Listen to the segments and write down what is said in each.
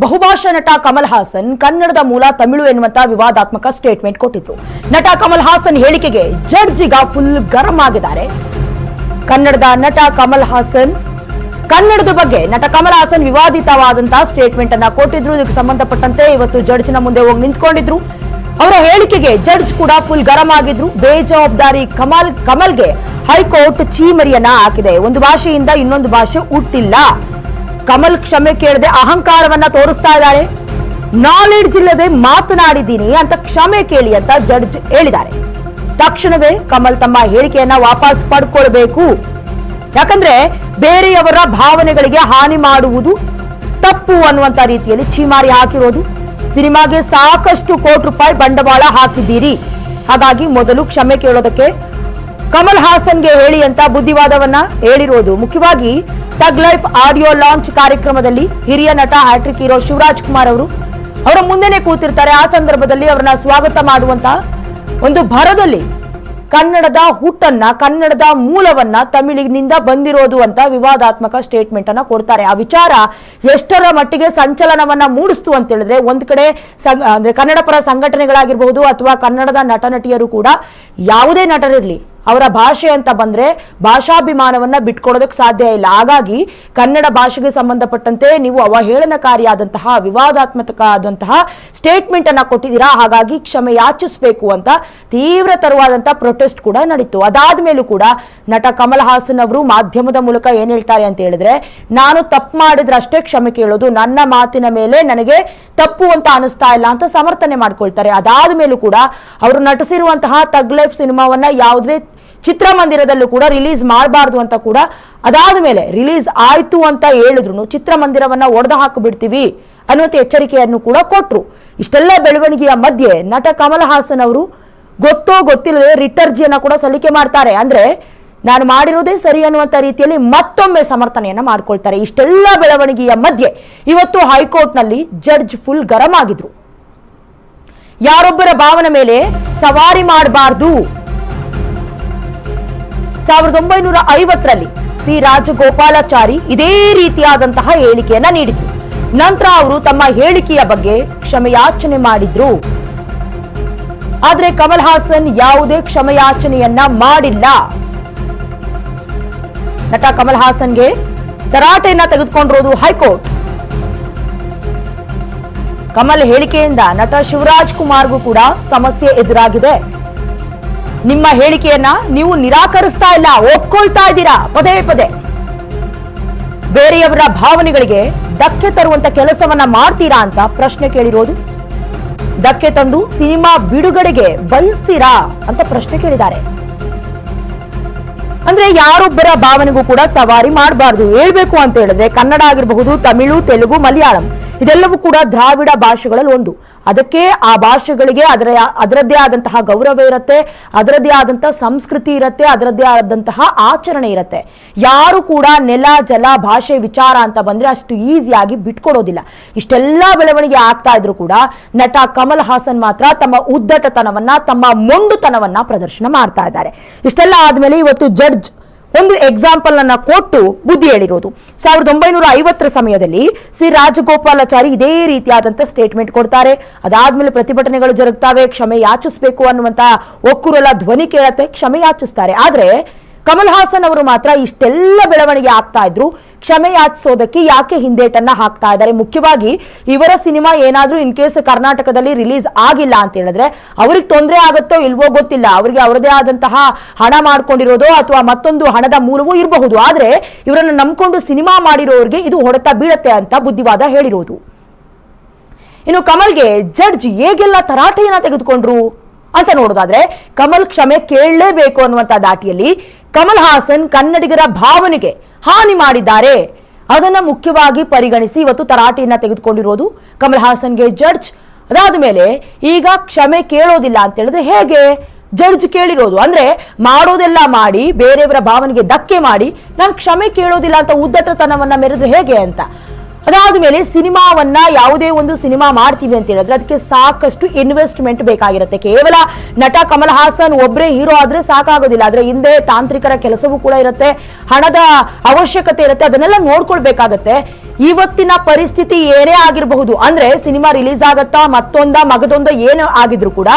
ಬಹುಭಾಷಾ ನಟ ಕಮಲ್ ಹಾಸನ್ ಕನ್ನಡದ ಮೂಲ ತಮಿಳು ಎನ್ನುವಂತ ವಿವಾದಾತ್ಮಕ ಸ್ಟೇಟ್ಮೆಂಟ್ ಕೊಟ್ಟಿದ್ರು. ನಟ ಕಮಲ್ ಹಾಸನ್ ಹೇಳಿಕೆಗೆ ಜಡ್ಜ್ ಈಗ ಫುಲ್ ಗರಂ ಆಗಿದ್ದಾರೆ. ಕನ್ನಡದ ನಟ ಕಮಲ್ ಹಾಸನ್, ಕನ್ನಡದ ಬಗ್ಗೆ ನಟ ಕಮಲ್ ಹಾಸನ್ ವಿವಾದಿತವಾದಂತಹ ಸ್ಟೇಟ್ಮೆಂಟ್ ಅನ್ನ ಕೊಟ್ಟಿದ್ರು. ಇದಕ್ಕೆ ಸಂಬಂಧಪಟ್ಟಂತೆ ಇವತ್ತು ಜಡ್ಜ್ನ ಮುಂದೆ ಹೋಗಿ ನಿಂತ್ಕೊಂಡಿದ್ರು. ಅವರ ಹೇಳಿಕೆಗೆ ಜಡ್ಜ್ ಕೂಡ ಫುಲ್ ಗರಂ ಆಗಿದ್ರು. ಬೇಜವಾಬ್ದಾರಿ ಕಮಲ್, ಕಮಲ್ಗೆ ಹೈಕೋರ್ಟ್ ಚೀಮರಿಯನ್ನ ಹಾಕಿದೆ. ಒಂದು ಭಾಷೆಯಿಂದ ಇನ್ನೊಂದು ಭಾಷೆ ಹುಟ್ಟಿಲ್ಲ. ಕಮಲ್ ಕ್ಷಮೆ ಕೇಳದೆ ಅಹಂಕಾರವನ್ನ ತೋರಿಸ್ತಾ ಇದ್ದಾರೆ. ನಾಲೆಡ್ಜ್ ಇಲ್ಲದೆ ಮಾತನಾಡಿದ್ದೀನಿ ಅಂತ ಕ್ಷಮೆ ಕೇಳಿ ಅಂತ ಜಡ್ಜ್ ಹೇಳಿದ್ದಾರೆ. ತಕ್ಷಣವೇ ಕಮಲ್ ತಮ್ಮ ಹೇಳಿಕೆಯನ್ನ ವಾಪಸ್ ಪಡ್ಕೊಳ್ಬೇಕು. ಯಾಕಂದ್ರೆ ಬೇರೆಯವರ ಭಾವನೆಗಳಿಗೆ ಹಾನಿ ಮಾಡುವುದು ತಪ್ಪು ಅನ್ನುವಂತ ರೀತಿಯಲ್ಲಿ ಛೀಮಾರಿ ಹಾಕಿರೋದು. ಸಿನಿಮಾಗೆ ಸಾಕಷ್ಟು ಕೋಟಿ ರೂಪಾಯಿ ಬಂಡವಾಳ ಹಾಕಿದ್ದೀರಿ. ಹಾಗಾಗಿ ಮೊದಲು ಕ್ಷಮೆ ಕೇಳೋದಕ್ಕೆ ಕಮಲ್ ಹಾಸನ್ಗೆ ಹೇಳಿ ಅಂತ ಬುದ್ಧಿವಾದವನ್ನ ಹೇಳಿರೋದು. ಮುಖ್ಯವಾಗಿ ಟಗ್ ಲೈಫ್ ಆಡಿಯೋ ಲಾಂಚ್ ಕಾರ್ಯಕ್ರಮದಲ್ಲಿ ಹಿರಿಯ ನಟ ಹ್ಯಾಟ್ರಿಕ್ ಹೀರೋ ಶಿವರಾಜ್ ಕುಮಾರ್ ಅವರು ಅವರ ಮುಂದೆನೆ ಕೂತಿರ್ತಾರೆ. ಆ ಸಂದರ್ಭದಲ್ಲಿ ಅವರನ್ನ ಸ್ವಾಗತ ಮಾಡುವಂತ ಒಂದು ಭರದಲ್ಲಿ ಕನ್ನಡದ ಹುಟ್ಟನ್ನ, ಕನ್ನಡದ ಮೂಲವನ್ನ ತಮಿಳಿನಿಂದ ಬಂದಿರೋದು ಅಂತ ವಿವಾದಾತ್ಮಕ ಸ್ಟೇಟ್ಮೆಂಟ್ ಅನ್ನ ಕೊಡ್ತಾರೆ. ಆ ವಿಚಾರ ಎಷ್ಟರ ಮಟ್ಟಿಗೆ ಸಂಚಲನವನ್ನ ಮೂಡಿಸ್ತು ಅಂತ ಹೇಳಿದ್ರೆ ಒಂದ್ ಕಡೆ ಅಂದ್ರೆ ಕನ್ನಡ ಪರ ಸಂಘಟನೆಗಳಾಗಿರ್ಬಹುದು ಅಥವಾ ಕನ್ನಡದ ನಟ ನಟಿಯರು ಕೂಡ ಯಾವುದೇ ನಟರಿರ್ಲಿ ಅವರ ಭಾಷೆ ಅಂತ ಬಂದ್ರೆ ಭಾಷಾಭಿಮಾನವನ್ನ ಬಿಟ್ಕೊಡೋದಕ್ಕೆ ಸಾಧ್ಯ ಇಲ್ಲ. ಹಾಗಾಗಿ ಕನ್ನಡ ಭಾಷೆಗೆ ಸಂಬಂಧಪಟ್ಟಂತೆ ನೀವು ಅವಹೇಳನಕಾರಿಯಾದಂತಹ ವಿವಾದಾತ್ಮಕ ಆದಂತಹ ಸ್ಟೇಟ್ಮೆಂಟ್ ಅನ್ನ ಕೊಟ್ಟಿದ್ದೀರಾ? ಹಾಗಾಗಿ ಕ್ಷಮೆ ಯಾಚಿಸಬೇಕು ಅಂತ ತೀವ್ರತರವಾದಂತಹ ಪ್ರೊಟೆಸ್ಟ್ ಕೂಡ ನಡೀತು. ಅದಾದ ಮೇಲೂ ಕೂಡ ನಟ ಕಮಲ್ ಹಾಸನ್ ಅವರು ಮಾಧ್ಯಮದ ಮೂಲಕ ಏನ್ ಹೇಳ್ತಾರೆ ಅಂತ ಹೇಳಿದ್ರೆ, ನಾನು ತಪ್ಪು ಮಾಡಿದ್ರೆ ಅಷ್ಟೇ ಕ್ಷಮೆ ಕೇಳೋದು, ನನ್ನ ಮಾತಿನ ಮೇಲೆ ನನಗೆ ತಪ್ಪು ಅಂತ ಅನಿಸ್ತಾ ಇಲ್ಲ ಅಂತ ಸಮರ್ಥನೆ ಮಾಡ್ಕೊಳ್ತಾರೆ. ಅದಾದ ಮೇಲೂ ಕೂಡ ಅವರು ನಟಿಸಿರುವಂತಹ ತಗ್ ಲೈಫ್ ಸಿನಿಮಾವನ್ನ ಯಾವುದೇ ಚಿತ್ರಮಂದಿರದಲ್ಲೂ ಕೂಡ ರಿಲೀಸ್ ಮಾಡಬಾರ್ದು ಅಂತ ಕೂಡ ಅದಾದ ಮೇಲೆ ರಿಲೀಸ್ ಆಯಿತು ಅಂತ ಹೇಳಿದ್ರು ಚಿತ್ರಮಂದಿರವನ್ನ ಒಡೆದು ಹಾಕಿಬಿಡ್ತೀವಿ ಅನ್ನುವಂಥ ಎಚ್ಚರಿಕೆಯನ್ನು ಕೂಡ ಕೊಟ್ಟರು ಇಷ್ಟೆಲ್ಲ ಬೆಳವಣಿಗೆಯ ಮಧ್ಯೆ ನಟ ಕಮಲ್ ಹಾಸನ್ ಅವರು ಗೊತ್ತೋ ಗೊತ್ತಿಲ್ಲದೆ ರಿಟರ್ಜಿಯನ್ನ ಕೂಡ ಸಲ್ಲಿಕೆ ಮಾಡ್ತಾರೆ. ಅಂದ್ರೆ ನಾನು ಮಾಡಿರೋದೇ ಸರಿ ಅನ್ನುವಂಥ ರೀತಿಯಲ್ಲಿ ಮತ್ತೊಮ್ಮೆ ಸಮರ್ಥನೆಯನ್ನ ಮಾಡ್ಕೊಳ್ತಾರೆ. ಇಷ್ಟೆಲ್ಲ ಬೆಳವಣಿಗೆಯ ಮಧ್ಯೆ ಇವತ್ತು ಹೈಕೋರ್ಟ್ನಲ್ಲಿ ಜಡ್ಜ್ ಫುಲ್ ಗರಂ ಆಗಿದ್ರು. ಯಾರೊಬ್ಬರ ಭಾವನೆ ಮೇಲೆ ಸವಾರಿ ಮಾಡಬಾರ್ದು. ಸಾವಿರದ ಒಂಬೈನೂರ ಐವತ್ತರಲ್ಲಿ ಸಿ. ರಾಜಗೋಪಾಲಾಚಾರಿ ಇದೇ ರೀತಿಯಾದಂತಹ ಹೇಳಿಕೆಯನ್ನ ನೀಡಿದ್ರು. ನಂತರ ಅವರು ತಮ್ಮ ಹೇಳಿಕೆಯ ಬಗ್ಗೆ ಕ್ಷಮೆಯಾಚನೆ ಮಾಡಿದ್ರು. ಆದ್ರೆ ಕಮಲ್ ಹಾಸನ್ ಯಾವುದೇ ಕ್ಷಮೆಯಾಚನೆಯನ್ನ ಮಾಡಿಲ್ಲ. ನಟ ಕಮಲ್ ಹಾಸನ್ಗೆ ತರಾಟೆಯನ್ನ ತೆಗೆದುಕೊಂಡಿರೋದು ಹೈಕೋರ್ಟ್. ಕಮಲ್ ಹೇಳಿಕೆಯಿಂದ ನಟ ಶಿವರಾಜ್ ಕುಮಾರ್ಗೂ ಕೂಡ ಸಮಸ್ಯೆ ಎದುರಾಗಿದೆ. ನಿಮ್ಮ ಹೇಳಿಕೆಯನ್ನ ನೀವು ನಿರಾಕರಿಸ್ತಾ ಇಲ್ಲ, ಒಪ್ಕೊಳ್ತಾ ಇದ್ದೀರಾ? ಪದೇ ಪದೇ. ಬೇರೆಯವರ ಭಾವನೆಗಳಿಗೆ ಧಕ್ಕೆ ತರುವಂತ ಕೆಲಸವನ್ನ ಮಾಡ್ತೀರಾ ಅಂತ ಪ್ರಶ್ನೆ ಕೇಳಿರೋದು. ಧಕ್ಕೆ ತಂದು ಸಿನಿಮಾ ಬಿಡುಗಡೆಗೆ ಬಯಸ್ತೀರಾ ಅಂತ ಪ್ರಶ್ನೆ ಕೇಳಿದ್ದಾರೆ. ಅಂದ್ರೆ ಯಾರೊಬ್ಬರ ಭಾವನೆಗೂ ಕೂಡ ಸವಾರಿ ಮಾಡಬಾರ್ದು. ಹೇಳ್ಬೇಕು ಅಂತ ಹೇಳಿದ್ರೆ ಕನ್ನಡ ಆಗಿರಬಹುದು, ತಮಿಳು, ತೆಲುಗು, ಮಲಯಾಳಂ. ಇದೆಲ್ಲವೂ ಕೂಡ ದ್ರಾವಿಡ ಭಾಷೆಗಳಲ್ಲಿ ಒಂದು. ಅದಕ್ಕೆ ಆ ಭಾಷೆಗಳಿಗೆ ಅದರ, ಅದರದ್ದೇ ಆದಂತಹ ಗೌರವ ಇರುತ್ತೆ, ಅದರದ್ದೇ ಆದಂತಹ ಸಂಸ್ಕೃತಿ ಇರುತ್ತೆ, ಅದರದ್ದೇ ಆದಂತಹ ಆಚರಣೆ ಇರುತ್ತೆ. ಯಾರು ಕೂಡ ನೆಲ, ಜಲ, ಭಾಷೆ, ವಿಚಾರ ಅಂತ ಬಂದ್ರೆ ಅಷ್ಟು ಈಸಿಯಾಗಿ ಬಿಟ್ಕೊಡೋದಿಲ್ಲ. ಇಷ್ಟೆಲ್ಲ ಬೆಳವಣಿಗೆ ಆಗ್ತಾ ಇದ್ರು ಕೂಡ ನಟ ಕಮಲ್ ಹಾಸನ್ ಮಾತ್ರ ತಮ್ಮ ಉದ್ದಟತನವನ್ನ, ತಮ್ಮ ಮೊಂಡುತನವನ್ನ ಪ್ರದರ್ಶನ ಮಾಡ್ತಾ ಇದ್ದಾರೆ. ಇಷ್ಟೆಲ್ಲ ಆದಮೇಲೆ ಇವತ್ತು ಜಡ್ಜ್ ಒಂದು ಎಕ್ಸಾಂಪಲ್ ಅನ್ನ ಕೊಟ್ಟು ಬುದ್ಧಿ ಹೇಳಿರೋದು. ಸಾವಿರದ ಒಂಬೈನೂರ ಐವತ್ತರ ಸಮಯದಲ್ಲಿ ಸಿ ರಾಜಗೋಪಾಲಾಚಾರಿ ಇದೇ ರೀತಿಯಾದಂತಹ ಸ್ಟೇಟ್ಮೆಂಟ್ ಕೊಡ್ತಾರೆ. ಅದಾದ್ಮೇಲೆ ಪ್ರತಿಭಟನೆಗಳು ಜರುಗ್ತಾವೆ, ಕ್ಷಮೆ ಯಾಚಿಸಬೇಕು ಅನ್ನುವಂತಹ ಒಕ್ಕೂರೆಲ್ಲ ಧ್ವನಿ ಕೇಳತ್ತೆ, ಕ್ಷಮೆ ಯಾಚಿಸ್ತಾರೆ. ಆದ್ರೆ ಕಮಲ್ ಹಾಸನ್ ಅವರು ಮಾತ್ರ ಇಷ್ಟೆಲ್ಲ ಬೆಳವಣಿಗೆ ಆಗ್ತಾ ಇದ್ರು. ಕ್ಷಮೆ ಯಾಚಿಸೋದಕ್ಕೆ ಯಾಕೆ ಹಿಂದೇಟನ್ನ ಹಾಕ್ತಾ ಇದ್ದಾರೆ? ಮುಖ್ಯವಾಗಿ ಇವರ ಸಿನಿಮಾ ಏನಾದ್ರೂ ಇನ್ ಕೇಸ್ ಕರ್ನಾಟಕದಲ್ಲಿ ರಿಲೀಸ್ ಆಗಿಲ್ಲ ಅಂತ ಹೇಳಿದ್ರೆ ಅವ್ರಿಗೆ ತೊಂದರೆ ಆಗುತ್ತೋ ಇಲ್ವೋ ಗೊತ್ತಿಲ್ಲ. ಅವರಿಗೆ ಅವರದೇ ಆದಂತಹ ಹಣ ಮಾಡ್ಕೊಂಡಿರೋದು ಅಥವಾ ಮತ್ತೊಂದು ಹಣದ ಮೂಲವೂ ಇರಬಹುದು. ಆದ್ರೆ ಇವರನ್ನು ನಂಬಿಕೊಂಡು ಸಿನಿಮಾ ಮಾಡಿರೋರಿಗೆ ಇದು ಹೊಡೆತ ಬೀಳತ್ತೆ ಅಂತ ಬುದ್ಧಿವಾದ ಹೇಳಿರೋದು. ಇನ್ನು ಕಮಲ್ಗೆ ಜಡ್ಜ್ ಹೇಗೆಲ್ಲ ತರಾಟೆಯನ್ನ ತೆಗೆದುಕೊಂಡ್ರು? ಅಂತ ನೋಡೋದಾದ್ರೆ ಕಮಲ್ ಕ್ಷಮೆ ಕೇಳಲೇಬೇಕು ಅನ್ನುವಂತ ದಾಟಿಯಲ್ಲಿ ಕಮಲ್ ಹಾಸನ್ ಕನ್ನಡಿಗರ ಭಾವನೆಗೆ ಹಾನಿ ಮಾಡಿದ್ದಾರೆ. ಅದನ್ನ ಮುಖ್ಯವಾಗಿ ಪರಿಗಣಿಸಿ ಇವತ್ತು ತರಾಟೆಯನ್ನ ತೆಗೆದುಕೊಂಡಿರೋದು ಕಮಲ್ ಹಾಸನ್ಗೆ ಜಡ್ಜ್. ಅದಾದ ಮೇಲೆ ಈಗ ಕ್ಷಮೆ ಕೇಳೋದಿಲ್ಲ ಅಂತ ಹೇಳಿದ್ರೆ ಹೇಗೆ? ಜಡ್ಜ್ ಕೇಳಿರೋದು. ಅಂದ್ರೆ ಮಾಡೋದೆಲ್ಲ ಮಾಡಿ, ಬೇರೆಯವರ ಭಾವನೆಗೆ ಧಕ್ಕೆ ಮಾಡಿ, ನಾನು ಕ್ಷಮೆ ಕೇಳೋದಿಲ್ಲ ಅಂತ ಉದ್ದಟತನವನ್ನ ಮೆರೆದು ಹೇಗೆ ಅಂತ. ಅದಾದ ಮೇಲೆ ಸಿನಿಮಾವನ್ನ ಯಾವುದೇ ಒಂದು ಸಿನಿಮಾ ಮಾಡ್ತೀವಿ ಅಂತ ಹೇಳಿದ್ರೆ ಅದಕ್ಕೆ ಸಾಕಷ್ಟು ಇನ್ವೆಸ್ಟ್ಮೆಂಟ್ ಬೇಕಾಗಿರುತ್ತೆ. ಕೇವಲ ನಟ ಕಮಲ್ ಹಾಸನ್ ಒಬ್ಬರೇ ಹೀರೋ ಆದ್ರೆ ಸಾಕಾಗೋದಿಲ್ಲ. ಆದ್ರೆ ಹಿಂದೆ ತಾಂತ್ರಿಕರ ಕೆಲಸವೂ ಕೂಡ ಇರುತ್ತೆ. ಹಣದ ಅವಶ್ಯಕತೆ ಇರುತ್ತೆ. ಅದನ್ನೆಲ್ಲ ನೋಡ್ಕೊಳ್ಬೇಕಾಗತ್ತೆ. ಇವತ್ತಿನ ಪರಿಸ್ಥಿತಿ ಏನೇ ಆಗಿರಬಹುದು. ಅಂದ್ರೆ ಸಿನಿಮಾ ರಿಲೀಸ್ ಆಗತ್ತಾ, ಮತ್ತೊಂದ, ಮಗದೊಂದ, ಏನು ಆಗಿದ್ರು ಕೂಡ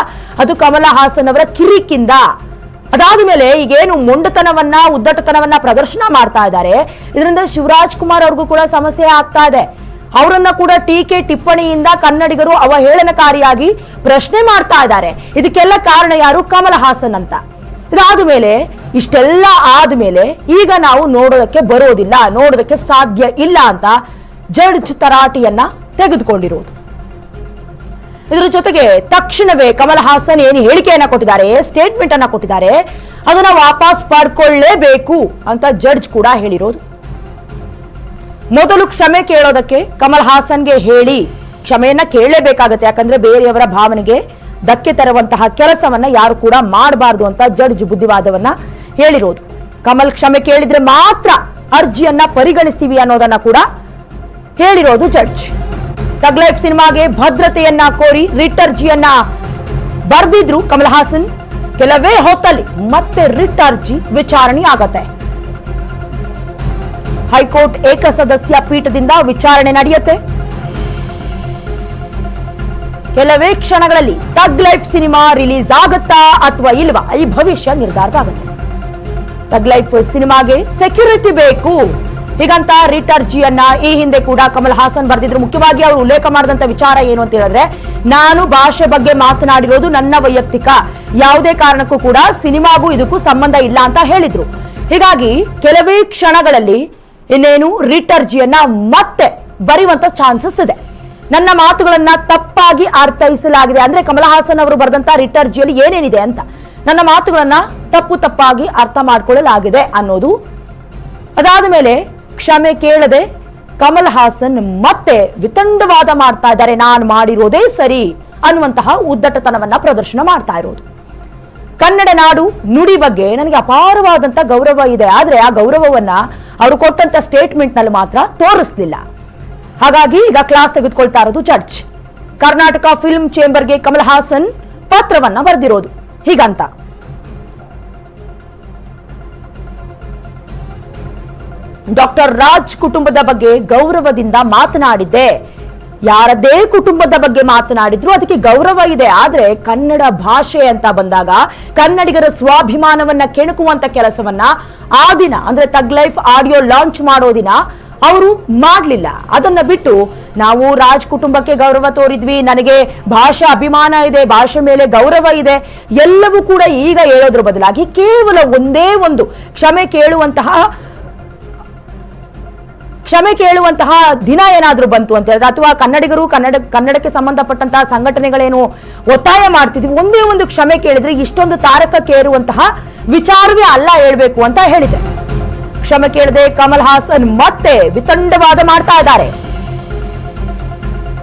ಅದು ಕಮಲ ಹಾಸನ್ ಅವರ ಕಿರಿಕಿಂದ. ಅದಾದ ಮೇಲೆ ಈಗೇನು ಮೊಂಡತನವನ್ನ, ಉದ್ದಟತನವನ್ನ ಪ್ರದರ್ಶನ ಮಾಡ್ತಾ ಇದ್ದಾರೆ. ಇದರಿಂದ ಶಿವರಾಜ್ ಕುಮಾರ್ ಅವ್ರಿಗೂ ಕೂಡ ಸಮಸ್ಯೆ ಆಗ್ತಾ ಇದೆ. ಅವರನ್ನ ಕೂಡ ಟೀಕೆ ಟಿಪ್ಪಣಿಯಿಂದ ಕನ್ನಡಿಗರು ಅವಹೇಳನಕಾರಿಯಾಗಿ ಪ್ರಶ್ನೆ ಮಾಡ್ತಾ ಇದ್ದಾರೆ. ಇದಕ್ಕೆಲ್ಲ ಕಾರಣ ಯಾರು? ಕಮಲ್ ಹಾಸನ್ ಅಂತ. ಇದಾದ ಮೇಲೆ, ಇಷ್ಟೆಲ್ಲ ಆದ್ಮೇಲೆ ಈಗ ನಾವು ನೋಡೋದಕ್ಕೆ ಬರೋದಿಲ್ಲ, ನೋಡೋದಕ್ಕೆ ಸಾಧ್ಯ ಇಲ್ಲ ಅಂತ ಜಡ್ಜ್ ತರಾಟೆಯನ್ನ ತೆಗೆದುಕೊಂಡಿರೋದು. ಇದರ ಜೊತೆಗೆ ತಕ್ಷಣವೇ ಕಮಲ್ ಹಾಸನ್ ಏನು ಹೇಳಿಕೆಯನ್ನ ಕೊಟ್ಟಿದ್ದಾರೆ ಸ್ಟೇಟ್ಮೆಂಟ್ ಅನ್ನ ಕೊಟ್ಟಿದ್ದಾರೆ, ಅದನ್ನ ವಾಪಸ್ ಪಡ್ಕೊಳ್ಳೇಬೇಕು ಅಂತ ಜಡ್ಜ್ ಕೂಡ ಹೇಳಿರೋದು. ಮೊದಲು ಕ್ಷಮೆ ಕೇಳೋದಕ್ಕೆ ಕಮಲ್ ಹಾಸನ್ಗೆ ಹೇಳಿ ಕ್ಷಮೆಯನ್ನ ಕೇಳಲೇಬೇಕಾಗತ್ತೆ, ಯಾಕಂದ್ರೆ ಬೇರೆಯವರ ಭಾವನೆಗೆ ಧಕ್ಕೆ ತರುವಂತಹ ಕೆಲಸವನ್ನ ಯಾರು ಕೂಡ ಮಾಡಬಾರದು ಅಂತ ಜಡ್ಜ್ ಬುದ್ಧಿವಾದವನ್ನ ಹೇಳಿರೋದು. ಕಮಲ್ ಕ್ಷಮೆ ಕೇಳಿದ್ರೆ ಮಾತ್ರ ಅರ್ಜಿಯನ್ನ ಪರಿಗಣಿಸ್ತೀವಿ ಅನ್ನೋದನ್ನ ಕೂಡ ಹೇಳಿರೋದು ಜಡ್ಜ್ ತಗ್ ಲೈಫ್ ಸಿನಿಮಾಗೆ ಭದ್ರತೆಯನ್ನ ಕೋರಿ ರಿಟ್ ಅರ್ಜಿಯನ್ನ ಬರೆದಿದ್ರು ಕಮಲ್ ಹಾಸನ್ ಕೆಲವೇ ಹೊತ್ತಲ್ಲಿ ಮತ್ತೆ ರಿಟ್ ಅರ್ಜಿ ವಿಚಾರಣೆ ಆಗತ್ತೆ. ಹೈಕೋರ್ಟ್ ಏಕಸದಸ್ಯ ಪೀಠದಿಂದ ವಿಚಾರಣೆ ನಡೆಯುತ್ತೆ. ಕೆಲವೇ ಕ್ಷಣಗಳಲ್ಲಿ ತಗ್ ಲೈಫ್ ಸಿನಿಮಾ ರಿಲೀಸ್ ಆಗುತ್ತಾ ಅಥವಾ ಇಲ್ವಾ ಈ ಭವಿಷ್ಯ ನಿರ್ಧಾರವಾಗುತ್ತೆ ತಗ್ ಲೈಫ್ ಸಿನಿಮಾಗೆ ಸೆಕ್ಯೂರಿಟಿ ಬೇಕು. ಹೀಗಂತ ರಿಟ್ ಅರ್ಜಿಯನ್ನ ಈ ಹಿಂದೆ ಕೂಡ ಕಮಲ್ ಹಾಸನ್ ಬರೆದಿದ್ರು. ಮುಖ್ಯವಾಗಿ ಅವರು ಉಲ್ಲೇಖ ಮಾಡಿದಂತ ವಿಚಾರ ಏನು ಅಂತ ಹೇಳಿದ್ರೆ, ನಾನು ಭಾಷೆ ಬಗ್ಗೆ ಮಾತನಾಡಿರೋದು ನನ್ನ ವೈಯಕ್ತಿಕ. ಯಾವುದೇ ಕಾರಣಕ್ಕೂ ಕೂಡ ಸಿನಿಮಾಗೂ ಇದಕ್ಕೂ ಸಂಬಂಧ ಇಲ್ಲ ಅಂತ ಹೇಳಿದ್ರು. ಹೀಗಾಗಿ ಕೆಲವೇ ಕ್ಷಣಗಳಲ್ಲಿ ಇನ್ನೇನು ರಿಟ್ ಅರ್ಜಿಯನ್ನ ಮತ್ತೆ ಬರೆಯುವಂತ ಚಾನ್ಸಸ್ ಇದೆ. ನನ್ನ ಮಾತುಗಳನ್ನ ತಪ್ಪಾಗಿ ಅರ್ಥೈಸಲಾಗಿದೆ. ಅಂದ್ರೆ ಕಮಲ್ ಹಾಸನ್ ಅವರು ಬರೆದಂತ ರಿಟ್ ಅರ್ಜಿಯಲ್ಲಿ ಏನೇನಿದೆ ಅಂತ. ನನ್ನ ಮಾತುಗಳನ್ನ ತಪ್ಪು ತಪ್ಪಾಗಿ ಅರ್ಥ ಮಾಡಿಕೊಳ್ಳಲಾಗಿದೆ ಅನ್ನೋದು. ಅದಾದ ಮೇಲೆ ಕ್ಷಮೆ ಕೇಳದೆ ಕಮಲ್ ಹಾಸನ್ ಮತ್ತೆ ವಿತಂಡವಾದ ಮಾಡ್ತಾ ಇದ್ದಾರೆ. ನಾನು ಮಾಡಿರೋದೇ ಸರಿ ಅನ್ನುವಂತಹ ಉದ್ದಟತನವನ್ನ ಪ್ರದರ್ಶನ ಮಾಡ್ತಾ ಇರೋದು. ಕನ್ನಡ ನಾಡು ನುಡಿ ಬಗ್ಗೆ ನನಗೆ ಅಪಾರವಾದಂತ ಗೌರವ ಇದೆ. ಆದ್ರೆ ಆ ಗೌರವವನ್ನ ಅವರು ಕೊಟ್ಟಂತ ಸ್ಟೇಟ್ಮೆಂಟ್ನಲ್ಲಿ ಮಾತ್ರ ತೋರಿಸ್ಲಿಲ್ಲ. ಹಾಗಾಗಿ ಈಗ ಕ್ಲಾಸ್ ತೆಗೆದುಕೊಳ್ತಾ ಇರೋದು ಚರ್ಚ್. ಕರ್ನಾಟಕ ಫಿಲ್ಮ್ ಚೇಂಬರ್ಗೆ ಕಮಲ್ ಹಾಸನ್ ಪತ್ರವನ್ನ ಬರೆದಿರೋದು. ಹೀಗಂತ. ಡಾಕ್ಟರ್ ರಾಜ್ ಕುಟುಂಬದ ಬಗ್ಗೆ ಗೌರವದಿಂದ ಮಾತನಾಡಿದ್ದೆ. ಯಾರದೇ ಕುಟುಂಬದ ಬಗ್ಗೆ ಮಾತನಾಡಿದ್ರು ಅದಕ್ಕೆ ಗೌರವ ಇದೆ. ಆದ್ರೆ ಕನ್ನಡ ಭಾಷೆ ಅಂತ ಬಂದಾಗ ಕನ್ನಡಿಗರ ಸ್ವಾಭಿಮಾನವನ್ನ ಕೆಣಕುವಂತ ಕೆಲಸವನ್ನ ಆ ದಿನ, ಅಂದ್ರೆ ತಗ್ ಲೈಫ್ ಆಡಿಯೋ ಲಾಂಚ್ ಮಾಡೋ ದಿನ ಅವರು ಮಾಡಲಿಲ್ಲ. ಅದನ್ನ ಬಿಟ್ಟು ನಾವು ರಾಜ್ ಕುಟುಂಬಕ್ಕೆ ಗೌರವ ತೋರಿದ್ವಿ. ನನಗೆ ಭಾಷಾ ಅಭಿಮಾನ ಇದೆ, ಭಾಷೆ ಮೇಲೆ ಗೌರವ ಇದೆ. ಎಲ್ಲವೂ ಕೂಡ ಈಗ ಹೇಳೋದ್ರ ಬದಲಾಗಿ ಕೇವಲ ಒಂದೇ ಒಂದು ಕ್ಷಮೆ ಕೇಳುವಂತಹ ಕ್ಷಮೆ ಕೇಳುವಂತಹ ದಿನ ಏನಾದರೂ ಬಂತು ಅಂತ ಹೇಳಿದ್ರೆ, ಅಥವಾ ಕನ್ನಡಿಗರು ಕನ್ನಡ, ಕನ್ನಡಕ್ಕೆ ಸಂಬಂಧಪಟ್ಟಂತಹ ಸಂಘಟನೆಗಳೇನು ಒತ್ತಾಯ ಮಾಡ್ತಿದ್ವಿ, ಒಂದೇ ಒಂದು ಕ್ಷಮೆ ಕೇಳಿದ್ರೆ ಇಷ್ಟೊಂದು ತಾರಕಕ್ಕೇರುವಂತಹ ವಿಚಾರವೇ ಅಲ್ಲ ಹೇಳಬೇಕು ಅಂತ ಹೇಳಿದೆ. ಕ್ಷಮೆ ಕೇಳದೆ ಕಮಲ್ ಹಾಸನ್ ಮತ್ತೆ ವಿತಂಡವಾದ ಮಾಡ್ತಾ ಇದ್ದಾರೆ.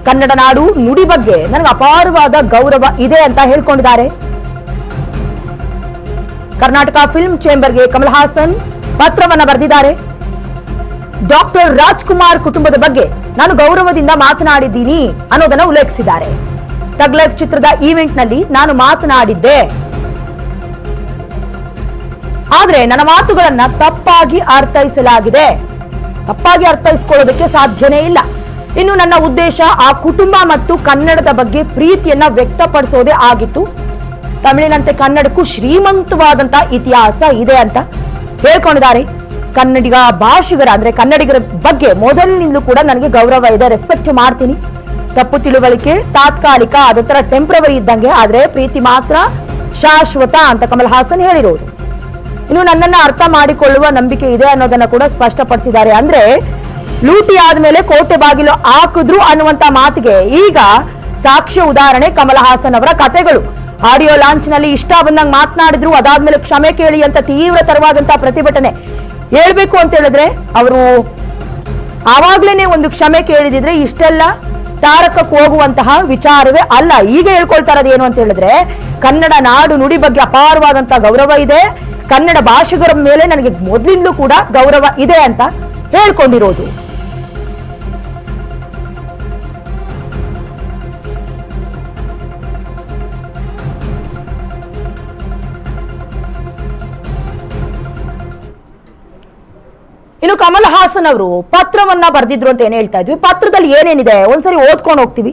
ಕನ್ನಡ ನಾಡು ನುಡಿ ಬಗ್ಗೆ ನನಗೆ ಅಪಾರವಾದ ಗೌರವ ಇದೆ ಅಂತ ಹೇಳ್ಕೊಂಡಿದ್ದಾರೆ. ಕರ್ನಾಟಕ ಫಿಲ್ಮ್ ಚೇಂಬರ್ಗೆ ಕಮಲ್ ಹಾಸನ್ ಪತ್ರವನ್ನ ಬರೆದಿದ್ದಾರೆ. ಡಾಕ್ಟರ್ ರಾಜ್ಕುಮಾರ್ ಕುಟುಂಬದ ಬಗ್ಗೆ ನಾನು ಗೌರವದಿಂದ ಮಾತನಾಡಿದ್ದೀನಿ ಅನ್ನೋದನ್ನ ಉಲ್ಲೇಖಿಸಿದ್ದಾರೆ. ತಗ್ ಲೈಫ್ ಚಿತ್ರದ ಈವೆಂಟ್ನಲ್ಲಿ ನಾನು ಮಾತನಾಡಿದ್ದೆ. ಆದ್ರೆ ನನ್ನ ಮಾತುಗಳನ್ನ ತಪ್ಪಾಗಿ ಅರ್ಥೈಸಲಾಗಿದೆ. ತಪ್ಪಾಗಿ ಅರ್ಥೈಸ್ಕೊಳ್ಳೋದಕ್ಕೆ ಸಾಧ್ಯನೇ ಇಲ್ಲ. ಇನ್ನು ನನ್ನ ಉದ್ದೇಶ ಆ ಕುಟುಂಬ ಮತ್ತು ಕನ್ನಡದ ಬಗ್ಗೆ ಪ್ರೀತಿಯನ್ನ ವ್ಯಕ್ತಪಡಿಸೋದೇ ಆಗಿತ್ತು. ತಮಿಳಿನಂತೆ ಕನ್ನಡಕ್ಕೂ ಶ್ರೀಮಂತವಾದಂತಹ ಇತಿಹಾಸ ಇದೆ ಅಂತ ಹೇಳ್ಕೊಂಡಿದ್ದಾರೆ ಕನ್ನಡಿಗ ಭಾಷಿಗರ, ಅಂದ್ರೆ ಕನ್ನಡಿಗರ ಬಗ್ಗೆ ಮೊದಲಿನಿಂದಲೂ ಕೂಡ ನನಗೆ ಗೌರವ ಇದೆ ರೆಸ್ಪೆಕ್ಟ್ ಮಾಡ್ತೀನಿ. ತಪ್ಪು ತಿಳುವಳಿಕೆ, ತಾತ್ಕಾಲಿಕ ಅದೊಂಥರ ಟೆಂಪ್ರವರಿ ಇದ್ದಂಗೆ, ಆದ್ರೆ ಪ್ರೀತಿ ಮಾತ್ರ ಶಾಶ್ವತ ಅಂತ ಕಮಲ್ ಹಾಸನ್ ಹೇಳಿರೋದು. ಇನ್ನು ನನ್ನನ್ನ ಅರ್ಥ ಮಾಡಿಕೊಳ್ಳುವ ನಂಬಿಕೆ ಇದೆ ಅನ್ನೋದನ್ನ ಕೂಡ ಸ್ಪಷ್ಟಪಡಿಸಿದ್ದಾರೆ. ಅಂದ್ರೆ ಲೂಟಿ ಆದ್ಮೇಲೆ ಕೋಟೆ ಬಾಗಿಲು ಹಾಕಿದ್ರು ಅನ್ನುವಂತ ಮಾತಿಗೆ ಈಗ ಸಾಕ್ಷ್ಯ ಉದಾಹರಣೆ ಕಮಲ್ ಹಾಸನ್ ಅವರ ಕತೆಗಳು. ಆಡಿಯೋ ಲಾಂಚ್ನಲ್ಲಿ ಇಷ್ಟ ಬಂದಂಗೆ ಮಾತನಾಡಿದ್ರು, ಅದಾದ್ಮೇಲೆ ಕ್ಷಮೆ ಕೇಳಿ ಅಂತ ತೀವ್ರತರವಾದಂತಹ ಪ್ರತಿಭಟನೆ. ಹೇಳ್ಬೇಕು ಅಂತ ಹೇಳಿದ್ರೆ ಅವರು ಆವಾಗ್ಲೇನೆ ಒಂದು ಕ್ಷಮೆ ಕೇಳಿದಿದ್ರೆ ಇಷ್ಟೆಲ್ಲ ತಾರಕಕ್ಕೆ ಹೋಗುವಂತಹ ವಿಚಾರವೇ ಅಲ್ಲ. ಈಗ ಹೇಳ್ಕೊಳ್ತಾ ಇರೋದು ಏನು ಅಂತ ಹೇಳಿದ್ರೆ, ಕನ್ನಡ ನಾಡು ನುಡಿ ಬಗ್ಗೆ ಅಪಾರವಾದಂತಹ ಗೌರವ ಇದೆ. ಕನ್ನಡ ಭಾಷಿಗರ ಮೇಲೆ ನನಗೆ ಮೊದಲಿಂದಲೂ ಕೂಡ ಗೌರವ ಇದೆ ಅಂತ ಹೇಳ್ಕೊಂಡಿರೋದು. ಇನ್ನು ಕಮಲ್ ಹಾಸನ್ ಅವರು ಪತ್ರವನ್ನ ಬರೆದಿದ್ರು ಅಂತ ಏನ್ ಹೇಳ್ತಾ ಇದ್ವಿ? ಪತ್ರದಲ್ಲಿ ಏನೇನಿದೆ? ಒಂದ್ಸರಿ ಓದ್ಕೊಂಡು ಹೋಗ್ತೀವಿ.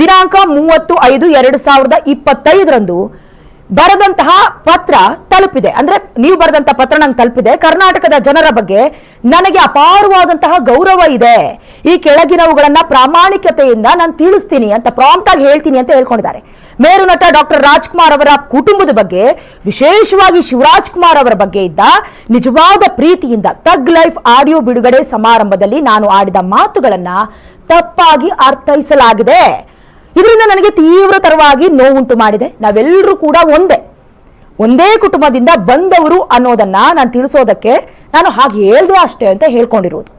ದಿನಾಂಕ ಮೂವತ್ತು ಐದು ಎರಡು ಸಾವಿರದ ಇಪ್ಪತ್ತೈದರಂದು ಬರೆದಂತಹ ಪತ್ರ ತಲುಪಿದೆ. ಅಂದ್ರೆ ನೀವು ಬರೆದಂತಹ ಪತ್ರ ನಂಗೆ ತಲುಪಿದೆ. ಕರ್ನಾಟಕದ ಜನರ ಬಗ್ಗೆ ನನಗೆ ಅಪಾರವಾದಂತಹ ಗೌರವ ಇದೆ. ಈ ಕೆಳಗಿನವುಗಳನ್ನ ಪ್ರಾಮಾಣಿಕತೆಯಿಂದ ನಾನು ತಿಳಿಸ್ತೀನಿ ಅಂತ ಪ್ರಾಂಪ್ಟ್ ಆಗಿ ಹೇಳ್ತೀನಿ ಅಂತ ಹೇಳ್ಕೊಂಡಿದ್ದಾರೆ. ಮೇರು ನಟ ಡಾಕ್ಟರ್ ರಾಜ್ಕುಮಾರ್ ಅವರ ಕುಟುಂಬದ ಬಗ್ಗೆ, ವಿಶೇಷವಾಗಿ ಶಿವರಾಜ್ ಕುಮಾರ್ ಅವರ ಬಗ್ಗೆ ಇದ್ದ ನಿಜವಾದ ಪ್ರೀತಿಯಿಂದ ತಗ್ ಲೈಫ್ ಆಡಿಯೋ ಬಿಡುಗಡೆ ಸಮಾರಂಭದಲ್ಲಿ ನಾನು ಆಡಿದ ಮಾತುಗಳನ್ನ ತಪ್ಪಾಗಿ ಅರ್ಥೈಸಲಾಗಿದೆ. ಇದರಿಂದ ನನಗೆ ತೀವ್ರತರವಾಗಿ ನೋವುಂಟು ಮಾಡಿದೆ. ನಾವೆಲ್ಲರೂ ಕೂಡ ಒಂದೇ. ಒಂದೇ ಕುಟುಂಬದಿಂದ ಬಂದವರು ಅನ್ನೋದನ್ನ ನಾನು ತಿಳಿಸೋದಕ್ಕೆ ನಾನು ಹಾಗೆ ಹೇಳ್ದೆ ಅಷ್ಟೇ ಅಂತ ಹೇಳ್ಕೊಂಡಿರೋದು.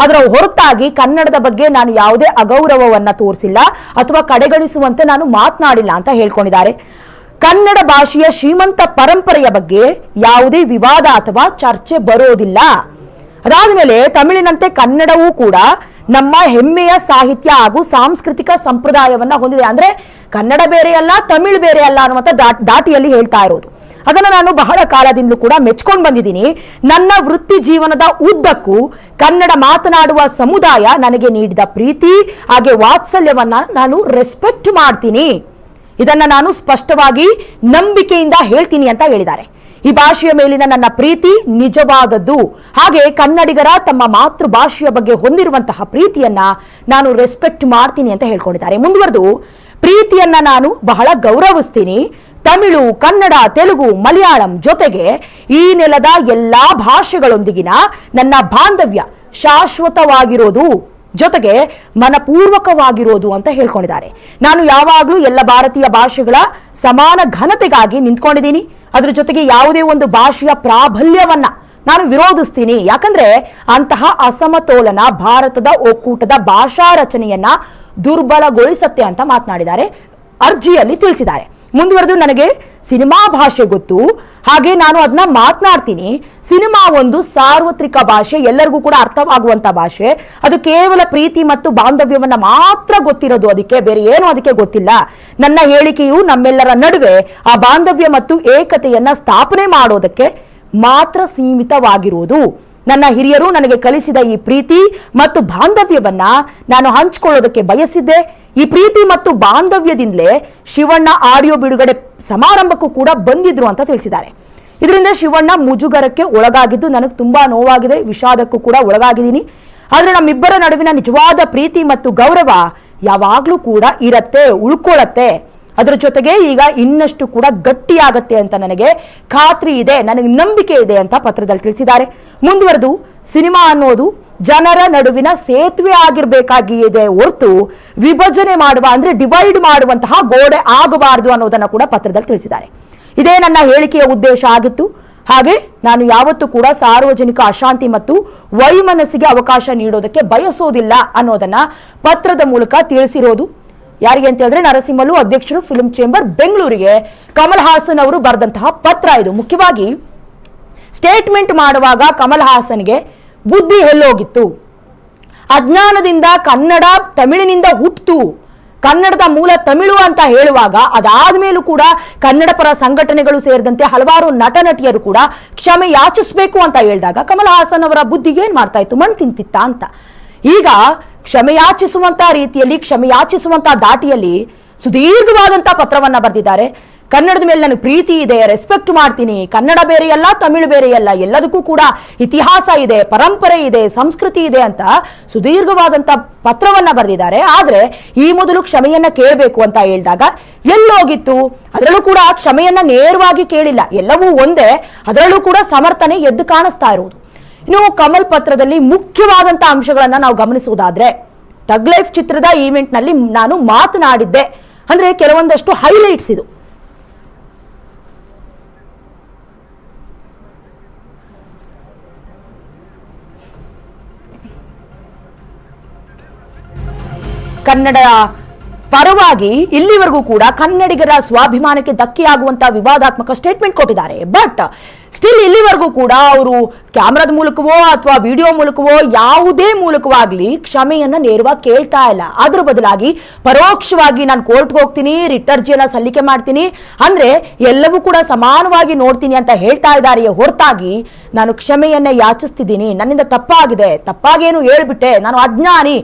ಅದರ ಹೊರತಾಗಿ ಕನ್ನಡದ ಬಗ್ಗೆ ನಾನು ಯಾವುದೇ ಅಗೌರವವನ್ನ ತೋರಿಸಿಲ್ಲ ಅಥವಾ ಕಡೆಗಣಿಸುವಂತೆ ನಾನು ಮಾತನಾಡಿಲ್ಲ ಅಂತ ಹೇಳ್ಕೊಂಡಿದ್ದಾರೆ. ಕನ್ನಡ ಭಾಷೆಯ ಶ್ರೀಮಂತ ಪರಂಪರೆಯ ಬಗ್ಗೆ ಯಾವುದೇ ವಿವಾದ ಅಥವಾ ಚರ್ಚೆ ಬರೋದಿಲ್ಲ. ಅದಾದ ಮೇಲೆ ತಮಿಳಿನಂತೆ ಕನ್ನಡವೂ ಕೂಡ ನಮ್ಮ ಹೆಮ್ಮೆಯ ಸಾಹಿತ್ಯ ಹಾಗೂ ಸಾಂಸ್ಕೃತಿಕ ಸಂಪ್ರದಾಯವನ್ನ ಹೊಂದಿದೆ. ಅಂದ್ರೆ ಕನ್ನಡ ಬೇರೆ ಅಲ್ಲ, ತಮಿಳು ಬೇರೆ ಅಲ್ಲ ಅನ್ನುವಂಥ ದಾಟಿಯಲ್ಲಿ ಹೇಳ್ತಾ ಇರೋದು. ಅದನ್ನು ನಾನು ಬಹಳ ಕಾಲದಿಂದಲೂ ಕೂಡ ಮೆಚ್ಕೊಂಡು ಬಂದಿದ್ದೀನಿ. ನನ್ನ ವೃತ್ತಿ ಜೀವನದ ಉದ್ದಕ್ಕೂ ಕನ್ನಡ ಮಾತನಾಡುವ ಸಮುದಾಯ ನನಗೆ ನೀಡಿದ ಪ್ರೀತಿ, ಹಾಗೆ ವಾತ್ಸಲ್ಯವನ್ನ ನಾನು ರೆಸ್ಪೆಕ್ಟ್ ಮಾಡ್ತೀನಿ. ಇದನ್ನ ನಾನು ಸ್ಪಷ್ಟವಾಗಿ ನಂಬಿಕೆಯಿಂದ ಹೇಳ್ತೀನಿ ಅಂತ ಹೇಳಿದ್ದಾರೆ. ಈ ಭಾಷೆಯ ಮೇಲಿನ ನನ್ನ ಪ್ರೀತಿ ನಿಜವಾದದ್ದು. ಹಾಗೆ ಕನ್ನಡಿಗರ ತಮ್ಮ ಮಾತೃ ಭಾಷೆಯ ಬಗ್ಗೆ ಹೊಂದಿರುವಂತಹ ಪ್ರೀತಿಯನ್ನ ನಾನು ರೆಸ್ಪೆಕ್ಟ್ ಮಾಡ್ತೀನಿ ಅಂತ ಹೇಳ್ಕೊಂಡಿದ್ದಾರೆ. ಮುಂದುವರೆದು, ಪ್ರೀತಿಯನ್ನ ನಾನು ಬಹಳ ಗೌರವಿಸ್ತೀನಿ. ತಮಿಳು, ಕನ್ನಡ, ತೆಲುಗು, ಮಲಯಾಳಂ ಜೊತೆಗೆ ಈ ನೆಲದ ಎಲ್ಲಾ ಭಾಷೆಗಳೊಂದಿಗಿನ ನನ್ನ ಬಾಂಧವ್ಯ ಶಾಶ್ವತವಾಗಿರೋದು. ಜೊತೆಗೆ ಮನಪೂರ್ವಕವಾಗಿರೋದು ಅಂತ ಹೇಳ್ಕೊಂಡಿದ್ದಾರೆ. ನಾನು ಯಾವಾಗಲೂ ಎಲ್ಲ ಭಾರತೀಯ ಭಾಷೆಗಳ ಸಮಾನ ಘನತೆಗಾಗಿ ನಿಂತ್ಕೊಂಡಿದ್ದೀನಿ. ಅದರ ಜೊತೆಗೆ ಯಾವುದೇ ಒಂದು ಭಾಷೆಯ ಪ್ರಾಬಲ್ಯವನ್ನ ನಾನು ವಿರೋಧಿಸ್ತೀನಿ. ಯಾಕಂದ್ರೆ ಅಂತಹ ಅಸಮತೋಲನ ಭಾರತದ ಒಕ್ಕೂಟದ ಭಾಷಾ ರಚನೆಯನ್ನ ದುರ್ಬಲಗೊಳಿಸತ್ತೆ ಅಂತ ಮಾತನಾಡಿದ್ದಾರೆ. ಅರ್ಜಿಯಲ್ಲಿ ತಿಳಿಸಿದ್ದಾರೆ. ಮುಂದುವರೆದು ನನಗೆ ಸಿನಿಮಾ ಭಾಷೆ ಗೊತ್ತು. ಹಾಗೆ ನಾನು ಅದನ್ನ ಮಾತನಾಡ್ತೀನಿ. ಸಿನಿಮಾ ಒಂದು ಸಾರ್ವತ್ರಿಕ ಭಾಷೆ, ಎಲ್ಲರಿಗೂ ಕೂಡ ಅರ್ಥವಾಗುವಂತ ಭಾಷೆ. ಅದು ಕೇವಲ ಪ್ರೀತಿ ಮತ್ತು ಬಾಂಧವ್ಯವನ್ನ ಮಾತ್ರ ಗೊತ್ತಿರೋದು. ಅದಕ್ಕೆ ಬೇರೆ ಏನು ಅದಕ್ಕೆ ಗೊತ್ತಿಲ್ಲ. ನನ್ನ ಹೇಳಿಕೆಯು ನಮ್ಮೆಲ್ಲರ ನಡುವೆ ಆ ಬಾಂಧವ್ಯ ಮತ್ತು ಏಕತೆಯನ್ನ ಸ್ಥಾಪನೆ ಮಾಡೋದಕ್ಕೆ ಮಾತ್ರ ಸೀಮಿತವಾಗಿರುವುದು. ನನ್ನ ಹಿರಿಯರು ನನಗೆ ಕಲಿಸಿದ ಈ ಪ್ರೀತಿ ಮತ್ತು ಬಾಂಧವ್ಯವನ್ನ ನಾನು ಹಂಚಿಕೊಳ್ಳೋದಕ್ಕೆ ಬಯಸಿದ್ದೆ. ಈ ಪ್ರೀತಿ ಮತ್ತು ಬಾಂಧವ್ಯದಿಂದಲೇ ಶಿವಣ್ಣ ಆಡಿಯೋ ಬಿಡುಗಡೆ ಸಮಾರಂಭಕ್ಕೂ ಕೂಡ ಬಂದಿದ್ರು ಅಂತ ತಿಳಿಸಿದ್ದಾರೆ. ಇದರಿಂದ ಶಿವಣ್ಣ ಮುಜುಗರಕ್ಕೆ ಒಳಗಾಗಿದ್ದು ನನಗೆ ತುಂಬಾ ನೋವಾಗಿದೆ, ವಿಷಾದಕ್ಕೂ ಕೂಡ ಒಳಗಾಗಿದ್ದೀನಿ. ಆದರೆ ನಮ್ಮಿಬ್ಬರ ನಡುವಿನ ನಿಜವಾದ ಪ್ರೀತಿ ಮತ್ತು ಗೌರವ ಯಾವಾಗಲೂ ಕೂಡ ಇರತ್ತೆ ಉಳ್ಕೊಳ್ಳತ್ತೆ ಅದರ ಜೊತೆಗೆ ಈಗ ಇನ್ನಷ್ಟು ಕೂಡ ಗಟ್ಟಿಯಾಗತ್ತೆ ಅಂತ ನನಗೆ ಖಾತ್ರಿ ಇದೆ, ನನಗೆ ನಂಬಿಕೆ ಇದೆ ಅಂತ ಪತ್ರದಲ್ಲಿ ತಿಳಿಸಿದ್ದಾರೆ. ಮುಂದುವರೆದು ಸಿನಿಮಾ ಅನ್ನೋದು ಜನರ ನಡುವಿನ ಸೇತುವೆ ಆಗಿರಬೇಕಾಗಿದೆ ಹೊರತು ವಿಭಜನೆ ಮಾಡುವ, ಅಂದ್ರೆ ಡಿವೈಡ್ ಮಾಡುವಂತಹ ಗೋಡೆ ಆಗಬಾರದು ಅನ್ನೋದನ್ನ ಕೂಡ ಪತ್ರದಲ್ಲಿ ತಿಳಿಸಿದ್ದಾರೆ. ಇದೇ ನನ್ನ ಹೇಳಿಕೆಯ ಉದ್ದೇಶ ಆಗಿತ್ತು. ಹಾಗೆ ನಾನು ಯಾವತ್ತೂ ಕೂಡ ಸಾರ್ವಜನಿಕ ಅಶಾಂತಿ ಮತ್ತು ವೈಮನಸ್ಸಿಗೆ ಅವಕಾಶ ನೀಡೋದಕ್ಕೆ ಬಯಸೋದಿಲ್ಲ ಅನ್ನೋದನ್ನ ಪತ್ರದ ಮೂಲಕ ತಿಳಿಸಿರೋದು. ಯಾರಿಗೆ ಅಂತ ಹೇಳಿದ್ರೆ ನರಸಿಂಹಲು ಅಧ್ಯಕ್ಷರು ಫಿಲ್ಮ್ ಚೇಂಬರ್ ಬೆಂಗಳೂರಿಗೆ. ಕಮಲ್ ಹಾಸನ್ ಅವರು ಬರೆದಂತಹ ಪತ್ರ ಇದು. ಮುಖ್ಯವಾಗಿ ಸ್ಟೇಟ್ಮೆಂಟ್ ಮಾಡುವಾಗ ಕಮಲ್ ಹಾಸನ್ಗೆ ಬುದ್ಧಿ ಎಲ್ಲೋಗಿತ್ತು. ಅಜ್ಞಾನದಿಂದ ಕನ್ನಡ ತಮಿಳಿನಿಂದ ಹುಟ್ಟಿತು ಕನ್ನಡದ ಮೂಲ ತಮಿಳು ಅಂತ ಹೇಳುವಾಗ ಅದಾದ ಮೇಲೂ ಕೂಡ ಕನ್ನಡ ಪರ ಸಂಘಟನೆಗಳು ಸೇರಿದಂತೆ ಹಲವಾರು ನಟ ನಟಿಯರು ಕೂಡ ಕ್ಷಮೆ ಯಾಚಿಸಬೇಕು ಅಂತ ಹೇಳಿದಾಗ ಕಮಲ್ ಹಾಸನ್ ಅವರ ಬುದ್ಧಿಗೆ ಏನು ಮಾಡ್ತಾ ಇತ್ತು? ಮಣ್ಣು ತಿಂತಿತ್ತ ಅಂತ. ಈಗ ಕ್ಷಮೆಯಾಚಿಸುವಂತ ರೀತಿಯಲ್ಲಿ ಕ್ಷಮೆಯಾಚಿಸುವಂತ ದಾಟಿಯಲ್ಲಿ ಸುದೀರ್ಘವಾದಂತಹ ಪತ್ರವನ್ನ ಬರೆದಿದ್ದಾರೆ. ಕನ್ನಡದ ಮೇಲೆ ನನಗೆ ಪ್ರೀತಿ ಇದೆ ರೆಸ್ಪೆಕ್ಟ್ ಮಾಡ್ತೀನಿ. ಕನ್ನಡ ಬೇರೆಯಲ್ಲ ತಮಿಳು ಬೇರೆಯಲ್ಲ ಎಲ್ಲದಕ್ಕೂ ಕೂಡ ಇತಿಹಾಸ ಇದೆ, ಪರಂಪರೆ ಇದೆ, ಸಂಸ್ಕೃತಿ ಇದೆ ಅಂತ ಸುದೀರ್ಘವಾದಂತ ಪತ್ರವನ್ನ ಬರೆದಿದ್ದಾರೆ. ಆದ್ರೆ ಈ ಮೊದಲು ಕ್ಷಮೆಯನ್ನ ಕೇಳಬೇಕು ಅಂತ ಹೇಳಿದಾಗ ಎಲ್ಲೋಗಿತ್ತು. ಅದರಲ್ಲೂ ಕೂಡ ಕ್ಷಮೆಯನ್ನ ನೇರವಾಗಿ ಕೇಳಿಲ್ಲ. ಎಲ್ಲವೂ ಒಂದೇ, ಅದರಲ್ಲೂ ಕೂಡ ಸಮರ್ಥನೆ ಎದ್ದು ಕಾಣಿಸ್ತಾ ಇರುವುದು. ಇನ್ನು ಕಮಲ್ ಪತ್ರದಲ್ಲಿ ಮುಖ್ಯವಾದಂತ ಅಂಶಗಳನ್ನ ನಾವು ಗಮನಿಸುವುದಾದ್ರೆ ಟಗ್ ಲೈಫ್ ಚಿತ್ರದ ಈವೆಂಟ್ನಲ್ಲಿ ನಾನು ಮಾತನಾಡಿದ್ದೆ. ಅಂದ್ರೆ ಕೆಲವೊಂದಷ್ಟು ಹೈಲೈಟ್ಸ್ ಇದು. ಕನ್ನಡ ಪರವಾಗಿ ಇಲ್ಲಿವರೆಗೂ ಕೂಡ ಕನ್ನಡಿಗರ ಸ್ವಾಭಿಮಾನಕ್ಕೆ ಧಕ್ಕೆಯಾಗುವಂತಹ ವಿವಾದಾತ್ಮಕ ಸ್ಟೇಟ್ಮೆಂಟ್ ಕೊಟ್ಟಿದ್ದಾರೆ. ಬಟ್ ಸ್ಟಿಲ್ ಇಲ್ಲಿವರೆಗೂ ಕೂಡ ಅವರು ಕ್ಯಾಮ್ರಾದ ಮೂಲಕವೋ ಅಥವಾ ವಿಡಿಯೋ ಮೂಲಕವೋ ಯಾವುದೇ ಮೂಲಕವಾಗಲಿ ಕ್ಷಮೆಯನ್ನ ನೇರವಾಗಿ ಕೇಳ್ತಾ ಇಲ್ಲ. ಅದ್ರ ಬದಲಾಗಿ ಪರೋಕ್ಷವಾಗಿ ನಾನು ಕೋರ್ಟ್ಗೆ ಹೋಗ್ತೀನಿ ರಿಟರ್ಜಿಯನ್ನ ಸಲ್ಲಿಕೆ ಮಾಡ್ತೀನಿ, ಅಂದ್ರೆ ಎಲ್ಲವೂ ಕೂಡ ಸಮಾನವಾಗಿ ನೋಡ್ತೀನಿ ಅಂತ ಹೇಳ್ತಾ ಇದ್ದಾರೆ. ಹೊರತಾಗಿ ನಾನು ಕ್ಷಮೆಯನ್ನ ಯಾಚಿಸ್ತಿದ್ದೀನಿ. ನನ್ನಿಂದ ತಪ್ಪಾಗಿದೆ. ತಪ್ಪಾಗೇನು ಹೇಳ್ಬಿಟ್ಟೆ. ನಾನು ಅಜ್ಞಾನಿ.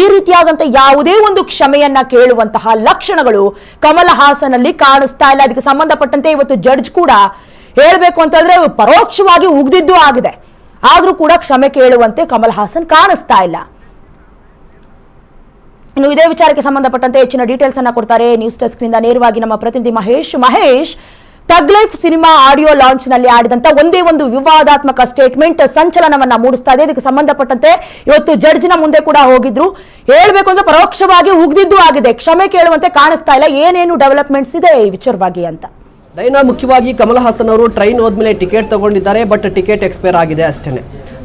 ಈ ರೀತಿಯಾದಂಥ ಯಾವುದೇ ಒಂದು ಕ್ಷಮೆಯನ್ನ ಕೇಳುವಂತಹ ಲಕ್ಷಣಗಳು ಕಮಲ ಹಾಸನಲ್ಲಿ ಕಾಣಿಸ್ತಾ ಇಲ್ಲ. ಅದಕ್ಕೆ ಸಂಬಂಧಪಟ್ಟಂತೆ ಇವತ್ತು ಜಡ್ಜ್ ಕೂಡ ಹೇಳಬೇಕು ಅಂತಂದ್ರೆ ಪರೋಕ್ಷವಾಗಿ ಉಗ್ದಿದ್ದು ಆಗಿದೆ. ಆದರೂ ಕೂಡ ಕ್ಷಮೆ ಕೇಳುವಂತೆ ಕಮಲ್ ಹಾಸನ್ ಕಾಣಿಸ್ತಾ ಇಲ್ಲ. ಇನ್ನು ಇದೇ ವಿಚಾರಕ್ಕೆ ಸಂಬಂಧಪಟ್ಟಂತೆ ಹೆಚ್ಚಿನ ಡೀಟೇಲ್ಸ್ ಅನ್ನ ಕೊಡ್ತಾರೆ ನ್ಯೂಸ್ ಡೆಸ್ಕ್ನಿಂದ ನೇರವಾಗಿ ನಮ್ಮ ಪ್ರತಿನಿಧಿ Mahesh. Mahesh thug life cinema audio ಲಾಂಚ್ನಲ್ಲಿ ಆಡಿದಂತ ಒಂದೇ ಒಂದು ವಿವಾದಾತ್ಮಕ ಸ್ಟೇಟ್ಮೆಂಟ್ ಸಂಚಲನವನ್ನ ಮೂಡಿಸ್ತಾ ಇದೆ. ಇದಕ್ಕೆ ಸಂಬಂಧಪಟ್ಟಂತೆ ಇವತ್ತು ಜಡ್ಜ್ನ ಮುಂದೆ ಕೂಡ ಹೋಗಿದ್ರು. ಹೇಳಬೇಕು ಅಂದ್ರೆ ಪರೋಕ್ಷವಾಗಿ ಉಗ್ದಿದ್ದು ಆಗಿದೆ. ಕ್ಷಮೆ ಕೇಳುವಂತೆ ಕಾಣಿಸ್ತಾ ಇಲ್ಲ. ಏನೇನು ಡೆವಲಪ್ಮೆಂಟ್ಸ್ ಇದೆ ಈ ವಿಚಾರವಾಗಿ ಅಂತ. ಡೈನಾ ಮುಖ್ಯವಾಗಿ ಕಮಲ್ ಹಾಸನ್ ಅವರು ಟ್ರೈನ್ ಹೋದ್ಮೇಲೆ ಟಿಕೆಟ್ ತಗೊಂಡಿದ್ದಾರೆ ಬಟ್ ಟಿಕೆಟ್ ಎಕ್ಸ್ಪೈರ್ ಆಗಿದೆ ಅಷ್ಟೇ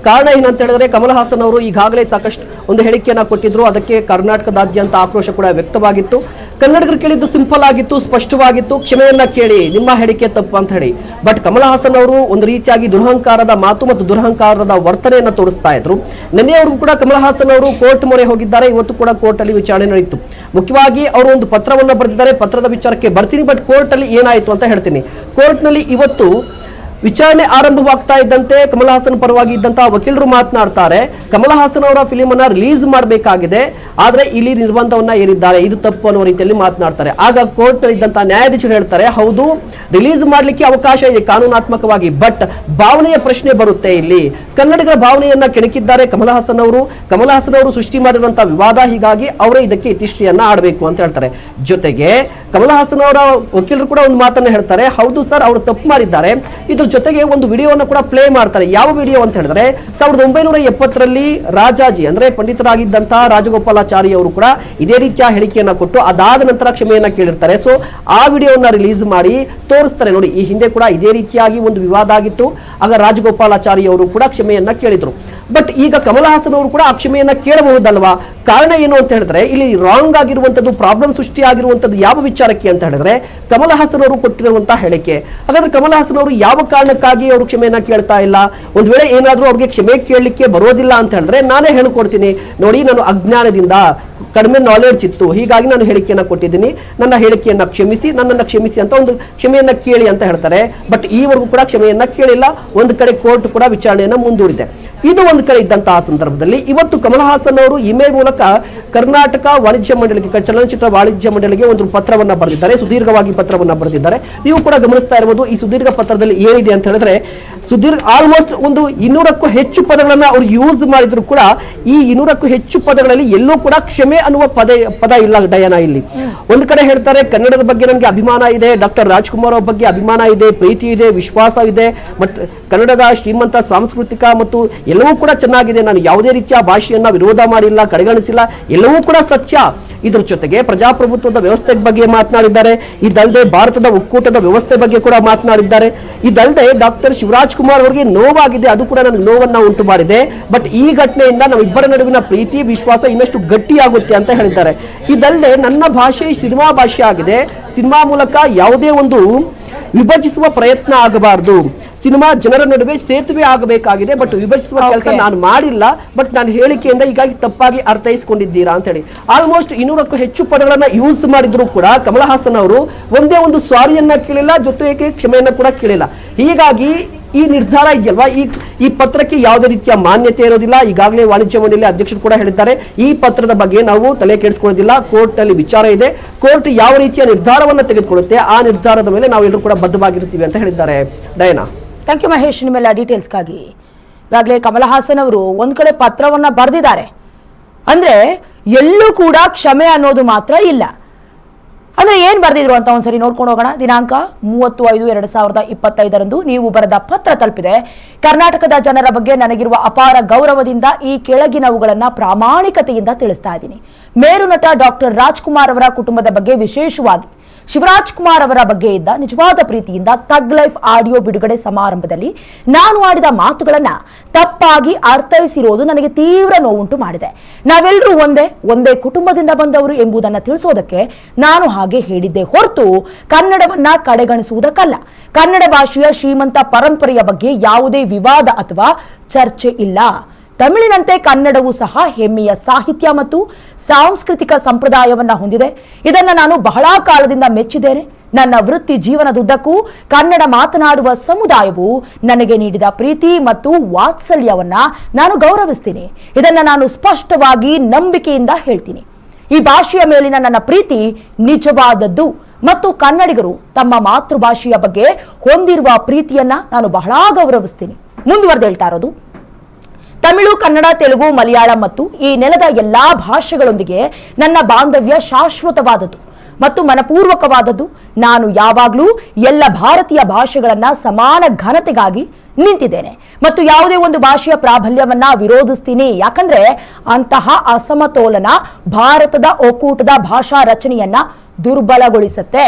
ಕಾರಣ ಏನಂತ ಹೇಳಿದ್ರೆ ಕಮಲ್ ಹಾಸನ್ ಅವರು ಈಗಾಗಲೇ ಸಾಕಷ್ಟು ಒಂದು ಹೇಳಿಕೆಯನ್ನು ಕೊಟ್ಟಿದ್ರು. ಅದಕ್ಕೆ ಕರ್ನಾಟಕದಾದ್ಯಂತ ಆಕ್ರೋಶ ಕೂಡ ವ್ಯಕ್ತವಾಗಿತ್ತು. ಕನ್ನಡಿಗರು ಕೇಳಿದ್ದು ಸಿಂಪಲ್ ಆಗಿತ್ತು, ಸ್ಪಷ್ಟವಾಗಿತ್ತು. ಕ್ಷಮೆಯನ್ನ ಕೇಳಿ, ನಿಮ್ಮ ಹೇಳಿಕೆ ತಪ್ಪು ಅಂತ ಹೇಳಿ. ಬಟ್ ಕಮಲ್ ಹಾಸನ್ ಅವರು ಒಂದು ರೀತಿಯಾಗಿ ದುರಹಂಕಾರದ ಮಾತು ಮತ್ತು ದುರಹಂಕಾರದ ವರ್ತನೆಯನ್ನು ತೋರಿಸ್ತಾ ಇದ್ರು. ನಿನ್ನೆವರೆಗೂ ಕೂಡ ಕಮಲ್ ಹಾಸನ್ ಅವರು ಕೋರ್ಟ್ ಮೊರೆ ಹೋಗಿದ್ದಾರೆ. ಇವತ್ತು ಕೂಡ ಕೋರ್ಟ್ ಅಲ್ಲಿ ವಿಚಾರಣೆ ನಡೆಯಿತು ಮುಖ್ಯವಾಗಿ ಅವರು ಒಂದು ಪತ್ರವನ್ನು ಬರೆದಿದ್ದಾರೆ. ಪತ್ರದ ವಿಚಾರಕ್ಕೆ ಬರ್ತೀನಿ, ಬಟ್ ಕೋರ್ಟ್ ಅಲ್ಲಿ ಏನಾಯಿತು ಅಂತ ಹೇಳ್ತೀನಿ. ಕೋರ್ಟ್ನಲ್ಲಿ ಇವತ್ತು ವಿಚಾರಣೆ ಆರಂಭವಾಗ್ತಾ ಇದ್ದಂತೆ ಕಮಲ್ ಹಾಸನ್ ಪರವಾಗಿ ಇದ್ದಂತಹ ವಕೀಲರು ಮಾತನಾಡ್ತಾರೆ. ಕಮಲ್ ಹಾಸನ್ ಅವರ ಫಿಲಿಮ್ ಅನ್ನ ರಿಲೀಸ್ ಮಾಡಬೇಕಾಗಿದೆ. ಆದ್ರೆ ಇಲ್ಲಿ ನಿರ್ಬಂಧವನ್ನ ಏರಿದ್ದಾರೆ. ಇದು ತಪ್ಪು ಅನ್ನೋ ರೀತಿಯಲ್ಲಿ ಮಾತನಾಡ್ತಾರೆ. ಆಗ ಕೋರ್ಟ್ ಇದ್ದಂತಹ ನ್ಯಾಯಾಧೀಶರು ಹೇಳ್ತಾರೆ, ಹೌದು, ರಿಲೀಸ್ ಮಾಡಲಿಕ್ಕೆ ಅವಕಾಶ ಇದೆ ಕಾನೂನಾತ್ಮಕವಾಗಿ, ಬಟ್ ಭಾವನೆಯ ಪ್ರಶ್ನೆ ಬರುತ್ತೆ ಇಲ್ಲಿ. ಕನ್ನಡಿಗರ ಭಾವನೆಯನ್ನ ಕೆಣಕಿದ್ದಾರೆ ಕಮಲ್ ಹಾಸನ್ ಅವರು. ಕಮಲ್ ಹಾಸನ್ ಅವರು ಸೃಷ್ಟಿ ಮಾಡಿರುವಂತಹ ವಿವಾದ ಹೀಗಾಗಿ ಅವರೇ ಇದಕ್ಕೆ ಇತಿಶ್ರೀಯನ್ನ ಆಡಬೇಕು ಅಂತ ಹೇಳ್ತಾರೆ. ಜೊತೆಗೆ ಕಮಲ್ ಹಾಸನ್ ಅವರ ವಕೀಲರು ಕೂಡ ಒಂದು ಮಾತನ್ನ ಹೇಳ್ತಾರೆ, ಹೌದು ಸರ್, ಅವರು ತಪ್ಪು ಮಾಡಿದ್ದಾರೆ. ಇದ್ರ ಜೊತೆಗೆ ಒಂದು ವಿಡಿಯೋವನ್ನು ಕೂಡ ಪ್ಲೇ ಮಾಡ್ತಾರೆ. ಯಾವ ವಿಡಿಯೋ ಅಂತ ಹೇಳಿದ್ರೆ, ಸಾವಿರದ ಒಂಬೈನೂರ ಎಪ್ಪತ್ತರಲ್ಲಿ ರಾಜಾಜಿ ಅಂದ್ರೆ ಪಂಡಿತರಾಗಿದ್ದಂತಹ ರಾಜಗೋಪಾಲಾಚಾರಿ ಅವರು ಕೂಡ ಇದೇ ರೀತಿಯ ಹೇಳಿಕೆಯನ್ನ ಕೊಟ್ಟು ಅದಾದ ನಂತರ ಕ್ಷಮೆಯನ್ನ ಕೇಳಿರ್ತಾರೆ. ಸೊ ಆ ವಿಡಿಯೋವನ್ನ ರಿಲೀಸ್ ಮಾಡಿ ತೋರಿಸ್ತಾರೆ. ನೋಡಿ, ಈ ಹಿಂದೆ ಕೂಡ ಇದೇ ರೀತಿಯಾಗಿ ಒಂದು ವಿವಾದ ಆಗಿತ್ತು. ಆಗ ರಾಜಗೋಪಾಲಾಚಾರಿ ಅವರು ಕೂಡ ಕ್ಷಮೆಯನ್ನ ಕೇಳಿದ್ರು. ಬಟ್ ಈಗ ಕಮಲ ಅವರು ಕೂಡ ಆ ಕ್ಷಮೆಯನ್ನ ಕೇಳಬಹುದಲ್ವಾ? ಕಾರಣ ಏನು ಅಂತ ಹೇಳಿದ್ರೆ, ಇಲ್ಲಿ ರಾಂಗ್ ಆಗಿರುವಂತದ್ದು ಪ್ರಾಬ್ಲಮ್ ಸೃಷ್ಟಿ ಆಗಿರುವಂತದ್ದು ಯಾವ ವಿಚಾರಕ್ಕೆ ಅಂತ ಹೇಳಿದ್ರೆ ಕಮಲ್ ಹಾಸನ್ ಅವರು ಕೊಟ್ಟಿರುವಂತಹ ಹೇಳಿಕೆ. ಹಾಗಾದ್ರೆ ಕಮಲ್ ಹಾಸನ್ ಅವರು ಯಾವ ಕಾರಣಕ್ಕಾಗಿ ಅವರು ಕ್ಷಮೆಯನ್ನ ಕೇಳ್ತಾ ಇಲ್ಲ. ಒಂದ್ ವೇಳೆ ಏನಾದ್ರೂ ಅವ್ರಿಗೆ ಕ್ಷಮೆ ಕೇಳಲಿಕ್ಕೆ ಬರೋದಿಲ್ಲ ಅಂತ ಹೇಳಿದ್ರೆ ನಾನೇ ಹೇಳ್ಕೊಡ್ತೀನಿ. ನೋಡಿ, ನಾನು ಅಜ್ಞಾನದಿಂದ ಕಡಿಮೆ ನಾಲೆಡ್ಜ್ ಇತ್ತು. ಹೀಗಾಗಿ ನಾನು ಹೇಳಿಕೆಯನ್ನು ಕೊಟ್ಟಿದ್ದೀನಿ. ನನ್ನ ಹೇಳಿಕೆಯನ್ನು ಕ್ಷಮಿಸಿ, ನನ್ನನ್ನು ಕ್ಷಮಿಸಿ ಅಂತ ಒಂದು ಕ್ಷಮೆಯನ್ನು ಕೇಳಿ ಅಂತ ಹೇಳ್ತಾರೆ. ಬಟ್ ಈವರೆಗೂ ಕೂಡ ಕ್ಷಮೆಯನ್ನು ಕೇಳಿಲ್ಲ. ಒಂದು ಕಡೆ ಕೋರ್ಟ್ ಕೂಡ ವಿಚಾರಣೆಯನ್ನು ಮುಂದೂಡಿದೆ. ಇದು ಒಂದು ಕಡೆ ಇದ್ದಂತಹ ಸಂದರ್ಭದಲ್ಲಿ ಇವತ್ತು ಕಮಲ್ ಹಾಸನ್ ಅವರು ಇಮೇಲ್ ಮೂಲಕ ಕರ್ನಾಟಕ ವಾಣಿಜ್ಯ ಮಂಡಳಿಗೆ ಚಲನಚಿತ್ರ ವಾಣಿಜ್ಯ ಮಂಡಳಿಗೆ ಒಂದು ಪತ್ರವನ್ನು ಬರೆದಿದ್ದಾರೆ. ಸುದೀರ್ಘವಾಗಿ ಪತ್ರವನ್ನು ಬರೆದಿದ್ದಾರೆ. ನೀವು ಕೂಡ ಗಮನಿಸ್ತಾ ಇರಬಹುದು ಈ ಸುದೀರ್ಘ ಪತ್ರದಲ್ಲಿ ಏನಿದೆ ಅಂತ ಹೇಳಿದ್ರೆ, ಸುದೀರ್ಘ ಆಲ್ಮೋಸ್ಟ್ ಒಂದು ಇನ್ನೂರಕ್ಕೂ ಹೆಚ್ಚು ಪದಗಳನ್ನು ಅವರು ಯೂಸ್ ಮಾಡಿದ್ರು ಕೂಡ ಈ ಇನ್ನೂರಕ್ಕೂ ಹೆಚ್ಚು ಪದಗಳಲ್ಲಿ ಎಲ್ಲೂ ಕೂಡ ಕ್ಷಮೆ ಅನ್ನುವ ಪದ ಪದ ಇಲ್ಲ ಡಯನ ಇಲ್ಲಿ. ಒಂದು ಕಡೆ ಹೇಳ್ತಾರೆ, ಕನ್ನಡದ ಬಗ್ಗೆ ನನಗೆ ಅಭಿಮಾನ ಇದೆ, ಡಾಕ್ಟರ್ ರಾಜ್ಕುಮಾರ್ ಅವ್ರ ಬಗ್ಗೆ ಅಭಿಮಾನ ಇದೆ, ಪ್ರೀತಿ ಇದೆ, ವಿಶ್ವಾಸ ಇದೆ ಮತ್ತು ಕನ್ನಡದ ಶ್ರೀಮಂತ ಸಾಂಸ್ಕೃತಿಕ ಮತ್ತು ಎಲ್ಲವೂ ಕೂಡ ಚೆನ್ನಾಗಿದೆ. ನಾನು ಯಾವುದೇ ರೀತಿಯ ಭಾಷೆಯನ್ನ ವಿರೋಧ ಮಾಡಿಲ್ಲ, ಕಡೆಗಣಿಸಿಲ್ಲ, ಎಲ್ಲವೂ ಕೂಡ ಸತ್ಯ. ಇದ್ರ ಜೊತೆಗೆ ಪ್ರಜಾಪ್ರಭುತ್ವದ ವ್ಯವಸ್ಥೆ ಬಗ್ಗೆ ಮಾತನಾಡಿದ್ದಾರೆ. ಇದಲ್ಲದೆ ಭಾರತದ ಒಕ್ಕೂಟದ ವ್ಯವಸ್ಥೆ ಬಗ್ಗೆ ಕೂಡ ಮಾತನಾಡಿದ್ದಾರೆ. ಇದಲ್ಲದೆ ಡಾಕ್ಟರ್ ಶಿವರಾಜ್ ಕುಮಾರ್ ಅವರಿಗೆ ನೋವಾಗಿದೆ. ಅದು ಕೂಡ ನನಗೆ ನೋವನ್ನ ಉಂಟು ಮಾಡಿದೆ. ಬಟ್ ಈ ಘಟನೆಯಿಂದ ನಮ್ಮಿಬ್ಬರ ನಡುವಿನ ಪ್ರೀತಿ, ವಿಶ್ವಾಸ ಇನ್ನಷ್ಟು ಗಟ್ಟಿಯಾಗುತ್ತೆ ಅಂತ ಹೇಳಿದ್ದಾರೆ. ಇದಲ್ಲದೆ ನನ್ನ ಭಾಷೆ ಸಿನಿಮಾ ಭಾಷೆ ಆಗಿದೆ. ಸಿನಿಮಾ ಮೂಲಕ ಯಾವುದೇ ಒಂದು ವಿಭಜಿಸುವ ಪ್ರಯತ್ನ ಆಗಬಾರದು. ಸಿನಿಮಾ ಜನರ ನಡುವೆ ಸೇತುವೆ ಆಗಬೇಕಾಗಿದೆ ಬಟ್ ವಿಭಜಿಸುವ ಕೆಲಸ ನಾನು ಮಾಡಿಲ್ಲ ಬಟ್ ನಾನು ಹೇಳಿಕೆಯಿಂದ ಹೀಗಾಗಿ ತಪ್ಪಾಗಿ ಅರ್ಥೈಸಿಕೊಂಡಿದ್ದೀರಾ ಅಂತ ಹೇಳಿ. ಆಲ್ಮೋಸ್ಟ್ ಇನ್ನೂರಕ್ಕೂ ಹೆಚ್ಚು ಪದಗಳನ್ನ ಯೂಸ್ ಮಾಡಿದ್ರು ಕೂಡ ಕಮಲ ಹಾಸನ್ ಅವರು ಒಂದೇ ಒಂದು ಸ್ವಾರಿಯನ್ನ ಕೇಳಿಲ್ಲ ಜೊತೆಗೆ ಕ್ಷಮೆಯನ್ನ ಕೂಡ ಕೇಳಿಲ್ಲ. ಹೀಗಾಗಿ ಈ ನಿರ್ಧಾರ ಇದೆಯಲ್ವಾ? ಈ ಈ ಪತ್ರಕ್ಕೆ ಯಾವುದೇ ರೀತಿಯ ಮಾನ್ಯತೆ ಇರೋದಿಲ್ಲ. ಈಗಾಗಲೇ ವಾಣಿಜ್ಯ ಮಂಡಳಿ ಅಧ್ಯಕ್ಷರು ಕೂಡ ಹೇಳಿದ್ದಾರೆ ಈ ಪತ್ರದ ಬಗ್ಗೆ ನಾವು ತಲೆ ಕೆಡಿಸ್ಕೊಳ್ಳೋದಿಲ್ಲ. ಕೋರ್ಟ್ನಲ್ಲಿ ವಿಚಾರ ಇದೆ. ಕೋರ್ಟ್ ಯಾವ ರೀತಿಯ ನಿರ್ಧಾರವನ್ನ ತೆಗೆದುಕೊಳ್ಳುತ್ತೆ? ಆ ನಿರ್ಧಾರದ ಮೇಲೆ ನಾವೆಲ್ಲರೂ ಕೂಡ ಬದ್ಧವಾಗಿರ್ತೀವಿ ಅಂತ ಹೇಳಿದ್ದಾರೆ. ಡಯನಾ. ಥ್ಯಾಂಕ್ ಯು ಮಹೇಶ್ ನಿಮ್ಮೆಲ್ಲ ಡೀಟೇಲ್ಸ್ಗಾಗಿ ಈಗಾಗಲೇ ಕಮಲ ಹಾಸನ್ ಅವರು ಒಂದು ಕಡೆ ಪತ್ರವನ್ನು ಬರೆದಿದ್ದಾರೆ. ಅಂದ್ರೆ ಎಲ್ಲೂ ಕೂಡ ಕ್ಷಮೆ ಅನ್ನೋದು ಮಾತ್ರ ಇಲ್ಲ. ಅಂದ್ರೆ ಏನ್ ಬರೆದಿದ್ರು ಅಂತ ಒಂದ್ಸರಿ ನೋಡ್ಕೊಂಡು ಹೋಗೋಣ. ದಿನಾಂಕ ಮೂವತ್ತು ಐದು ಎರಡ್ ಸಾವಿರದ ಇಪ್ಪತ್ತೈದರಂದು ನೀವು ಬರೆದ ಪತ್ರ ತಲುಪಿದೆ. ಕರ್ನಾಟಕದ ಜನರ ಬಗ್ಗೆ ನನಗಿರುವ ಅಪಾರ ಗೌರವದಿಂದ ಈ ಕೆಳಗಿನವುಗಳನ್ನ ಪ್ರಾಮಾಣಿಕತೆಯಿಂದ ತಿಳಿಸ್ತಾ ಇದ್ದೀನಿ. ಮೇರು ನಟ ಡಾಕ್ಟರ್ ರಾಜ್ಕುಮಾರ್ ಅವರ ಕುಟುಂಬದ ಬಗ್ಗೆ ವಿಶೇಷವಾಗಿ, ಶಿವರಾಜ್ ಕುಮಾರ್ ಅವರ ಬಗ್ಗೆ ಇದ್ದ ನಿಜವಾದ ಪ್ರೀತಿಯಿಂದ ತಗ್ ಲೈಫ್ ಆಡಿಯೋ ಬಿಡುಗಡೆ ಸಮಾರಂಭದಲ್ಲಿ ನಾನು ಆಡಿದ ಮಾತುಗಳನ್ನ ತಪ್ಪಾಗಿ ಅರ್ಥೈಸಿರೋದು ನನಗೆ ತೀವ್ರ ನೋವುಂಟು ಮಾಡಿದೆ. ನಾವೆಲ್ಲರೂ ಒಂದೇ ಒಂದೇ ಕುಟುಂಬದಿಂದ ಬಂದವರು ಎಂಬುದನ್ನು ತಿಳಿಸೋದಕ್ಕೆ ನಾನು ಹಾಗೆ ಹೇಳಿದ್ದೆ ಹೊರತು ಕನ್ನಡವನ್ನ ಕಡೆಗಣಿಸುವುದಕ್ಕಲ್ಲ. ಕನ್ನಡ ಭಾಷೆಯ ಶ್ರೀಮಂತ ಪರಂಪರೆಯ ಬಗ್ಗೆ ಯಾವುದೇ ವಿವಾದ ಅಥವಾ ಚರ್ಚೆ ಇಲ್ಲ. ತಮಿಳಿನಂತೆ ಕನ್ನಡವೂ ಸಹ ಹೆಮ್ಮೆಯ ಸಾಹಿತ್ಯ ಮತ್ತು ಸಾಂಸ್ಕೃತಿಕ ಸಂಪ್ರದಾಯವನ್ನ ಹೊಂದಿದೆ. ಇದನ್ನು ನಾನು ಬಹಳ ಕಾಲದಿಂದ ಮೆಚ್ಚಿದ್ದೇನೆ. ನನ್ನ ವೃತ್ತಿ ಜೀವನದುದ್ದಕ್ಕೂ ಕನ್ನಡ ಮಾತನಾಡುವ ಸಮುದಾಯವು ನನಗೆ ನೀಡಿದ ಪ್ರೀತಿ ಮತ್ತು ವಾತ್ಸಲ್ಯವನ್ನ ನಾನು ಗೌರವಿಸ್ತೀನಿ. ಇದನ್ನು ನಾನು ಸ್ಪಷ್ಟವಾಗಿ ನಂಬಿಕೆಯಿಂದ ಹೇಳ್ತೀನಿ. ಈ ಭಾಷೆಯ ಮೇಲಿನ ನನ್ನ ಪ್ರೀತಿ ನಿಜವಾದದ್ದು. ಮತ್ತು ಕನ್ನಡಿಗರು ತಮ್ಮ ಮಾತೃಭಾಷೆಯ ಬಗ್ಗೆ ಹೊಂದಿರುವ ಪ್ರೀತಿಯನ್ನ ನಾನು ಬಹಳ ಗೌರವಿಸ್ತೀನಿ. ಮುಂದುವರೆದು ಹೇಳ್ತಾ ಇರೋದು. ತಮಿಳು, ಕನ್ನಡ, ತೆಲುಗು, ಮಲಯಾಳಂ ಮತ್ತು ಈ ನೆಲದ ಎಲ್ಲಾ ಭಾಷೆಗಳೊಂದಿಗೆ ನನ್ನ ಬಾಂಧವ್ಯ ಶಾಶ್ವತವಾದದ್ದು. ಮತ್ತು ಮನಪೂರ್ವಕವಾದದ್ದು, ನಾನು ಯಾವಾಗಲೂ ಎಲ್ಲ ಭಾರತೀಯ ಭಾಷೆಗಳನ್ನ ಸಮಾನ ಘನತೆಗಾಗಿ ನಿಂತಿದ್ದೇನೆ. ಮತ್ತು ಯಾವುದೇ ಒಂದು ಭಾಷೆಯ ಪ್ರಾಬಲ್ಯವನ್ನ ವಿರೋಧಿಸ್ತೀನಿ. ಯಾಕಂದ್ರೆ ಅಂತಹ ಅಸಮತೋಲನ ಭಾರತದ ಒಕ್ಕೂಟದ ಭಾಷಾ ರಚನೆಯನ್ನ ದುರ್ಬಲಗೊಳಿಸುತ್ತೆ.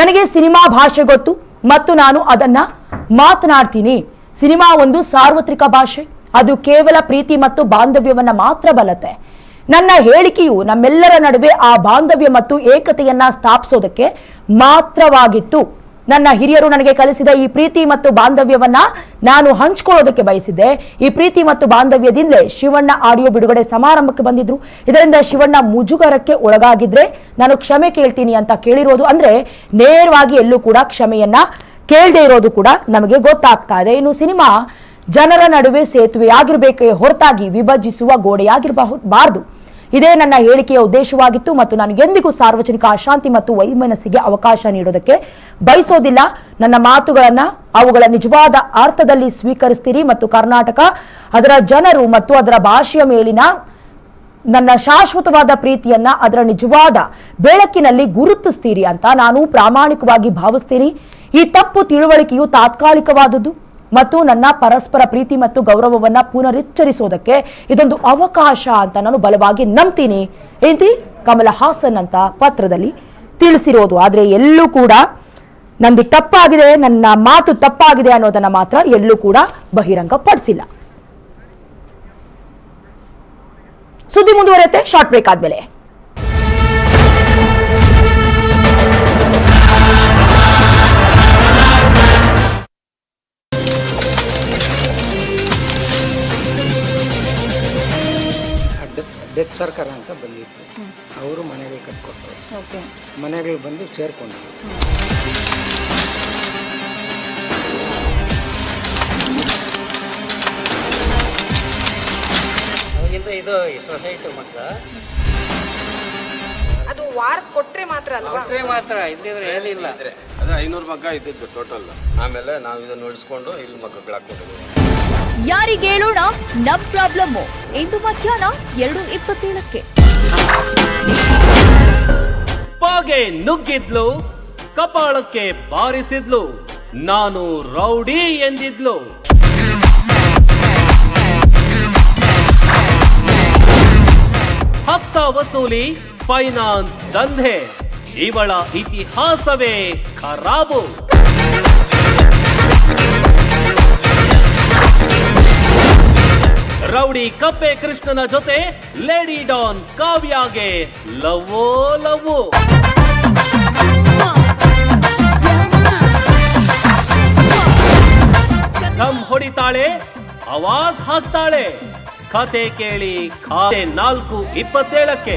ನನಗೆ ಸಿನಿಮಾ ಭಾಷೆ ಗೊತ್ತು, ಮತ್ತು ನಾನು ಅದನ್ನ ಮಾತನಾಡ್ತೀನಿ. ಸಿನಿಮಾ ಒಂದು ಸಾರ್ವತ್ರಿಕ ಭಾಷೆ. ಅದು ಕೇವಲ ಪ್ರೀತಿ ಮತ್ತು ಬಾಂಧವ್ಯವನ್ನ ಮಾತ್ರ ಬಲತೆ ನನ್ನ ಹೇಳಿಕೆಯು ನಮ್ಮೆಲ್ಲರ ನಡುವೆ ಆ ಬಾಂಧವ್ಯ ಮತ್ತು ಏಕತೆಯನ್ನ ಸ್ಥಾಪಿಸೋದಕ್ಕೆ ಮಾತ್ರವಾಗಿತ್ತು. ನನ್ನ ಹಿರಿಯರು ನನಗೆ ಕಲಿಸಿದ ಈ ಪ್ರೀತಿ ಮತ್ತು ಬಾಂಧವ್ಯವನ್ನ ನಾನು ಹಂಚ್ಕೊಳ್ಳೋದಕ್ಕೆ ಬಯಸಿದ್ದೆ. ಈ ಪ್ರೀತಿ ಮತ್ತು ಬಾಂಧವ್ಯದಿಂದಲೇ ಶಿವಣ್ಣ ಆಡಿಯೋ ಬಿಡುಗಡೆ ಸಮಾರಂಭಕ್ಕೆ ಬಂದಿದ್ರು. ಇದರಿಂದ ಶಿವಣ್ಣ ಮುಜುಗರಕ್ಕೆ ಒಳಗಾಗಿದ್ರೆ ನಾನು ಕ್ಷಮೆ ಕೇಳ್ತೀನಿ ಅಂತ ಕೇಳಿರೋದು. ಅಂದ್ರೆ ನೇರವಾಗಿ ಎಲ್ಲೂ ಕೂಡ ಕ್ಷಮೆಯನ್ನ ಕೇಳದೆ ಇರೋದು ಕೂಡ ನಮಗೆ ಗೊತ್ತಾಗ್ತಾ ಇದೆ. ಇನ್ನು ಸಿನಿಮಾ ಜನರ ನಡುವೆ ಸೇತುವೆಯಾಗಿರಬೇಕೇ ಹೊರತಾಗಿ ವಿಭಜಿಸುವ ಗೋಡೆಯಾಗಿರಬಾರದು ಇದೇ ನನ್ನ ಹೇಳಿಕೆಯ ಉದ್ದೇಶವಾಗಿತ್ತು ಮತ್ತು ನಾನು ಎಂದಿಗೂ ಸಾರ್ವಜನಿಕ ಅಶಾಂತಿ ಮತ್ತು ವೈಮನಸ್ಸಿಗೆ ಅವಕಾಶ ನೀಡೋದಕ್ಕೆ ಬಯಸೋದಿಲ್ಲ. ನನ್ನ ಮಾತುಗಳನ್ನು ಅವುಗಳ ನಿಜವಾದ ಅರ್ಥದಲ್ಲಿ ಸ್ವೀಕರಿಸ್ತೀರಿ ಮತ್ತು ಕರ್ನಾಟಕ ಅದರ ಜನರು ಮತ್ತು ಅದರ ಭಾಷೆಯ ಮೇಲಿನ ನನ್ನ ಶಾಶ್ವತವಾದ ಪ್ರೀತಿಯನ್ನ ಅದರ ನಿಜವಾದ ಬೆಳಕಿನಲ್ಲಿ ಗುರುತಿಸ್ತೀರಿ ಅಂತ ನಾನು ಪ್ರಾಮಾಣಿಕವಾಗಿ ಭಾವಿಸ್ತೀನಿ. ಈ ತಪ್ಪು ತಿಳುವಳಿಕೆಯು ತಾತ್ಕಾಲಿಕವಾದದ್ದು. ಮತ್ತು ನನ್ನ ಪರಸ್ಪರ ಪ್ರೀತಿ ಮತ್ತು ಗೌರವವನ್ನ ಪುನರುಚ್ಚರಿಸೋದಕ್ಕೆ ಇದೊಂದು ಅವಕಾಶ ಅಂತ ನಾನು ಬಲವಾಗಿ ನಂಬ್ತೀನಿ. ಎಂತಿ ಕಮಲ ಹಾಸನ್ ಅಂತ ಪತ್ರದಲ್ಲಿ ತಿಳಿಸಿರೋದು. ಆದರೆ ಎಲ್ಲೂ ಕೂಡ ನಂದು ತಪ್ಪಾಗಿದೆ, ನನ್ನ ಮಾತು ತಪ್ಪಾಗಿದೆ ಅನ್ನೋದನ್ನ ಮಾತ್ರ ಎಲ್ಲೂ ಕೂಡ ಬಹಿರಂಗ ಪಡಿಸಿಲ್ಲ ಸುದ್ದಿ ಮುಂದುವರಿಯುತ್ತೆ ಶಾರ್ಟ್ ಬ್ರೇಕ್ ಆದ್ಮೇಲೆ. ಡೆತ್ ಸರ್ಕಾರ ಅಂತ ಬಂದಿತ್ತು. ಅವರು ಮನೆಗಳು ಕಟ್ಕೊಟ್ರು ಮನೆಗಳು ಬಂದು ಸೇರ್ಕೊಂಡು ಅವಾಗಿಂದ ಇದು ಸೊಸೈಟಿ ಮಕ್ಕಳ ಅದು ವಾರ ಕೊಟ್ರೆ ಮಾತ್ರ ಅಲ್ವಾ? ಕೊಟ್ರೆ ಮಾತ್ರ ಇದ್ದಿದ್ರೆ ಏನಿಲ್ಲ. ಅದು ಐನೂರು ಮಗ್ಗ ಇದ್ದಿದ್ದು ಟೋಟಲ್ ಆಮೇಲೆ ನಾವು ಇದನ್ನ ಉಳಿಸ್ಕೊಂಡು ಇಲ್ಲಿ ಮಗ್ಗಗಳು ಹಾಕೊಂಡಿದ್ದೀವಿ ಯಾರಿಗೇಳೋಣ ನಮ್ ಪ್ರಾಬ್ಲಮ್. ಇಂದು ಮಧ್ಯಾಹ್ನ ಎರಡು ಇಪ್ಪತ್ತೇಳಕ್ಕೆ. ಸ್ಪಾಗೆ ನುಗ್ಗಿದ್ಲು, ಕಪಾಳಕ್ಕೆ ಬಾರಿಸಿದ್ಲು. ನಾನು ರೌಡಿ ಎಂದಿದ್ಲು. ಹಪ್ತ ವಸೂಲಿ, ಫೈನಾನ್ಸ್ ದಂಧೆ. ಇವಳ ಇತಿಹಾಸವೇ ಖರಾಬು. ರೌಡಿ ಕಪ್ಪೆ ಕೃಷ್ಣನ ಜೊತೆ ಲೇಡಿ ಡಾನ್ ಕಾವ್ಯಾಗೆ ಲವೋ ಲವೋ. ಧಮ್ ಹೊಡಿತಾಳೆ, ಆವಾಜ್ ಹಾಕ್ತಾಳೆ. ಕತೆ ಕೇಳಿ ಖಾತೆ ನಾಲ್ಕು ಇಪ್ಪತ್ತೇಳಕ್ಕೆ.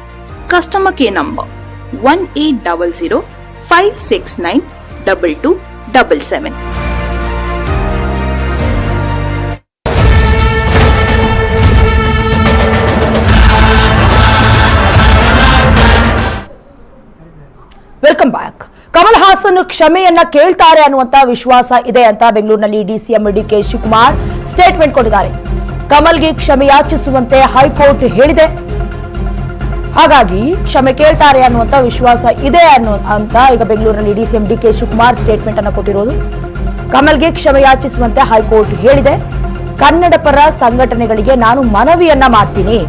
Customer care number 1800-569-2277. Welcome back Kamal Haasan ಕ್ಷಮೆಯನ್ನ ಕೇಳ್ತಾರೆ ಅನ್ನುವಂತ ವಿಶ್ವಾಸ ಇದೆ ಅಂತ ಬೆಂಗಳೂರಿನಲ್ಲಿ DCM D K Shivakumar statement ಕೊಟ್ಟಿದ್ದಾರೆ. ಕಮಲ್ಗೆ ಕ್ಷಮೆ ಯಾಚಿಸುವಂತೆ ಹೈಕೋರ್ಟ್ ಹೇಳಿದೆ. ಹಾಗಾಗಿ ಕ್ಷಮೆ ಕೇಳ್ತಾರೆ ಅನ್ನುವಂತ ವಿಶ್ವಾಸ ಇದೆ ಅನ್ನೋ ಅಂತ ಈಗ ಬೆಂಗಳೂರಿನಲ್ಲಿ DCM D K Shivakumar statement ಅನ್ನು ಕೊಟ್ಟಿರೋದು. ಕಮಲ್ಗೆ ಕ್ಷಮೆ ಯಾಚಿಸುವಂತೆ ಹೈಕೋರ್ಟ್ ಹೇಳಿದೆ. ಕನ್ನಡ ಪರ ಸಂಘಟನೆಗಳಿಗೆ ನಾನು ಮನವಿಯನ್ನ ಮಾಡ್ತೀನಿ.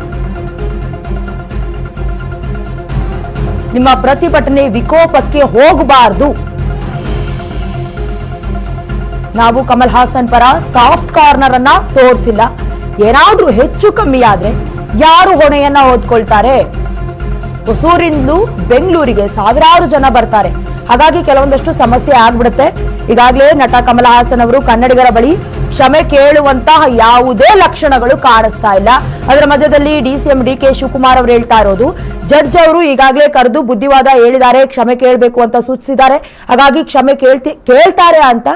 ನಿಮ್ಮ ಪ್ರತಿಭಟನೆ ವಿಕೋಪಕ್ಕೆ ಹೋಗಬಾರದು. ನಾವು ಕಮಲ್ ಹಾಸನ್ ಪರ ಸಾಫ್ಟ್ ಕಾರ್ನರ್ ಅನ್ನ ತೋರಿಸಿಲ್ಲ. ಏನಾದ್ರೂ ಹೆಚ್ಚು ಕಮ್ಮಿ ಆದ್ರೆ ಯಾರು ಹೊಣೆಯನ್ನ ಹೊತ್ಕೊಳ್ತಾರೆ ಹೊಸೂರಿಂದಲೂ ಬೆಂಗಳೂರಿಗೆ ಸಾವಿರಾರು ಜನ ಬರ್ತಾರೆ. ಹಾಗಾಗಿ ಕೆಲವೊಂದಷ್ಟು ಸಮಸ್ಯೆ ಆಗ್ಬಿಡುತ್ತೆ. ಈಗಾಗಲೇ ನಟ ಕಮಲ ಹಾಸನ್ ಅವರು ಕನ್ನಡಿಗರ ಬಳಿ ಕ್ಷಮೆ ಕೇಳುವಂತಹ ಯಾವುದೇ ಲಕ್ಷಣಗಳು ಕಾಣಿಸ್ತಾ ಇಲ್ಲ. ಅದರ ಮಧ್ಯದಲ್ಲಿ ಡಿಸಿಎಂ ಡಿ ಕೆ ಶಿವಕುಮಾರ್ ಅವರು ಹೇಳ್ತಾ ಇರೋದು, ಜಡ್ಜ್ ಅವರು ಈಗಾಗಲೇ ಕರೆದು ಬುದ್ಧಿವಾದ ಹೇಳಿದ್ದಾರೆ, ಕ್ಷಮೆ ಕೇಳಬೇಕು ಅಂತ ಸೂಚಿಸಿದ್ದಾರೆ. ಹಾಗಾಗಿ ಕ್ಷಮೆ ಕೇಳ್ತಿ, ಕೇಳ್ತಾರೆ ಅಂತ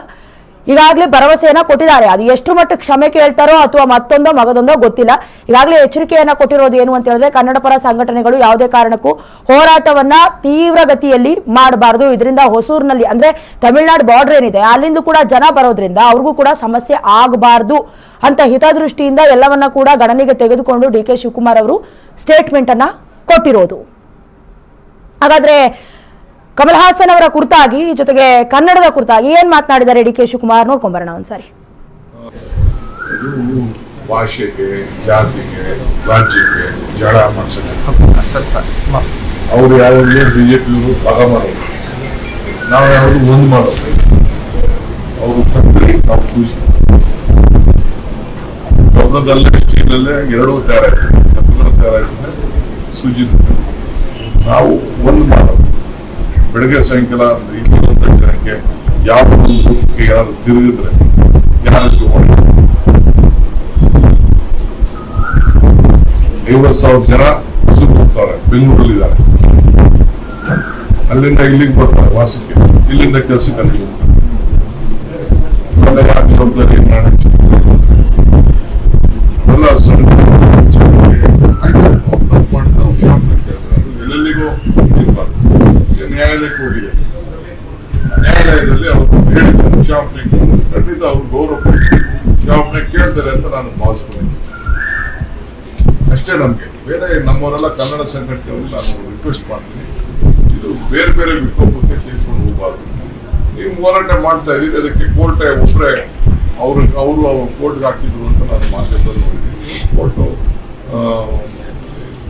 ಈಗಾಗಲೇ ಭರವಸೆಯನ್ನ ಕೊಟ್ಟಿದ್ದಾರೆ. ಅದು ಎಷ್ಟು ಮಟ್ಟಿಗೆ ಕ್ಷಮೆ ಕೇಳ್ತಾರೋ ಅಥವಾ ಮತ್ತೊಂದೋ ಮಗದೊಂದೋ ಗೊತ್ತಿಲ್ಲ. ಈಗಾಗಲೇ ಎಚ್ಚರಿಕೆಯನ್ನ ಕೊಟ್ಟಿರೋದು ಏನು ಅಂತ ಹೇಳಿದ್ರೆ ಕನ್ನಡ ಪರ ಸಂಘಟನೆಗಳು ಯಾವುದೇ ಕಾರಣಕ್ಕೂ ಹೋರಾಟವನ್ನ ತೀವ್ರಗತಿಯಲ್ಲಿ ಮಾಡಬಾರದು. ಇದರಿಂದ ಹೊಸೂರಿನಲ್ಲಿ ಅಂದ್ರೆ ತಮಿಳುನಾಡು ಬಾರ್ಡರ್ ಏನಿದೆ, ಅಲ್ಲಿಂದ ಕೂಡ ಜನ ಬರೋದ್ರಿಂದ ಅವ್ರಿಗೂ ಕೂಡ ಸಮಸ್ಯೆ ಆಗಬಾರದು ಅಂತ ಹಿತದೃಷ್ಟಿಯಿಂದ ಎಲ್ಲವನ್ನ ಕೂಡ ಗಣನೆಗೆ ತೆಗೆದುಕೊಂಡು ಡಿ ಕೆ ಶಿವಕುಮಾರ್ ಅವರು ಸ್ಟೇಟ್ಮೆಂಟ್ ಅನ್ನ ಕೊಟ್ಟಿರೋದು. ಹಾಗಾದ್ರೆ ಕಮಲ್ ಹಾಸನ್ ಅವರ ಕುರಿತಾಗಿ ಜೊತೆಗೆ ಕನ್ನಡದ ಕುರಿತಾಗಿ ಏನ್ ಮಾತನಾಡಿದ್ದಾರೆ ಡಿ ಕೆ ಶಿವಕುಮಾರ್? ನೋಡ್ಕೊಂಬರೋಣ ಒಂದ್ಸಾರಿ. ಇದು ಭಾಷೆಗೆ ಜಾತಿಗೆ ರಾಜ್ಯಕ್ಕೆ ಜಡ ಮಾಡ್ಸಕ್ಕೆ ಅವ್ರು ಯಾವಾಗಲೂ ಬಿಜೆಪಿಯವರು ಭಾಗ ಮಾಡೋದು. ನಾವು ಯಾವುದು ಒಂದು ಮಾಡೋದು. ಅವರು ಕತ್ತರಿ ನಾವು ಸೂಜಿ ಕಬ್ಬಣದಲ್ಲೇ ಸ್ಟೀಲಲ್ಲೇ ಎರಡೂ ತಯಾರಾಗಿದೆ ಕತ್ತಲ ತಯಾರ ಸೂಜಿ ನಾವು ಒಂದು ಮಾಡೋದು. ಬೆಳಗ್ಗೆ ಸಾಯಂಕಾಲ ಇಲ್ಲಿರುವಂತ ಜನಕ್ಕೆ ಯಾವ ಒಂದು ರೂಪಕ್ಕೆ ಯಾರು ತಿರುಗಿದ್ರೆ ಯಾರು ಐವತ್ತು ಸಾವಿರ ಜನ ಹೋಗ್ತಾರೆ, ಬೆಂಗಳೂರಲ್ಲಿ ಇದ್ದಾರೆ. ಅಲ್ಲಿಂದ ಇಲ್ಲಿಗೆ ಬರ್ತಾರೆ ವಾಸಕ್ಕೆ. ಇಲ್ಲಿಂದ ಕೆಲಸಕ್ಕೆ ಅಲ್ಲಿಗೆ ಹೋಗ್ತಾರೆ. ಜವಾಬ್ದಾರಿ ನಾಳೆ ಅವೆಲ್ಲ ಸಣ್ಣ ಆಯ್ತು, ಅವ್ರು ತಪ್ಪು ಮಾಡಿದ್ರೆ ಅವ್ರು ಕ್ಷಮಾಪಣೆ ಕೇಳ್ತಾರೆ. ಅದು ಎಲ್ಲೆಲ್ಲಿಗೂ ಇರ್ಬಾರ್ದು. ಈಗ ನ್ಯಾಯಾಲಯಕ್ಕೆ ಹೋಗಿದೆ ನ್ಯಾಯಾಲಯದಲ್ಲಿ ಅವರು ಹೇಳಿದ್ರು ಕ್ಷಮಾಪಣೆ ಕೇಳಿದ್ರು. ಖಂಡಿತ ಅವ್ರು ಗೌರವ ಕ್ಷಮಾಪಣೆ ಕೇಳ್ತಾರೆ ಅಂತ ನಾನು ಭಾವಿಸ್ಕೊಂಡಿದ್ದೀನಿ ಅಷ್ಟೇ ನಮ್ಗೆ. ಬೇರೆ ನಮ್ಮವರೆಲ್ಲ ಕನ್ನಡ ಸಂಘಟನೆಯಲ್ಲಿ ನಾನು ರಿಕ್ವೆಸ್ಟ್ ಮಾಡ್ತೀನಿ. ಇದು ಬೇರೆ ಬೇರೆ ವಿಕೋಪಕ್ಕೆ ತಿಳ್ಕೊಂಡು ಹೋಗಬಾರ್ದು. ನೀವು ಹೋರಾಟ ಮಾಡ್ತಾ ಇದ್ದೀರಿ, ಅದಕ್ಕೆ ಕೋರ್ಟ್ ಒಬ್ಬರೇ ಅವ್ರ, ಅವರು ಅವ್ರ ಕೋರ್ಟ್ಗೆ ಹಾಕಿದ್ರು ಅಂತ ನಾನು ಮಾಧ್ಯಮದಲ್ಲಿ ನೋಡಿದ್ದೀನಿ. ಕೋರ್ಟ್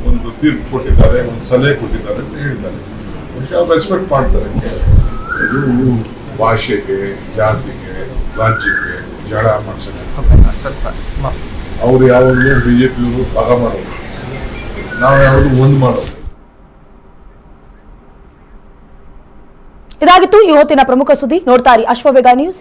ಒಂದು ತೀರ್ಪು ಕೊಟ್ಟಿದ್ದಾರೆ, ಒಂದು ಸಲಹೆ ಕೊಟ್ಟಿದ್ದಾರೆ ಅಂತ ಹೇಳಿದ್ದಾರೆ. ರೆಸ್ಪೆಕ್ಟ್ ಮಾಡ್ತಾರೆ. ಇದು ಭಾಷೆಗೆ ಜಾತಿಗೆ ರಾಜ್ಯಕ್ಕೆ ಜಡ ಮಾಡ್ಸಕ್ಕೆ ಅವ್ರು ಯಾವಾಗಲೂ ಬಿಜೆಪಿಯವರು ಭಾಗ ಮಾಡೋದು ನಾವು ಯಾವಾಗಲೂ ಒಂದು ಮಾಡೋದು ಇದಾಗಿತ್ತು ಈ ಹೊತ್ತಿನ ಪ್ರಮುಖ ಸುದ್ದಿ. ನೋಡ್ತಾರೆ ಅಶ್ವವೇಗ ನ್ಯೂಸ್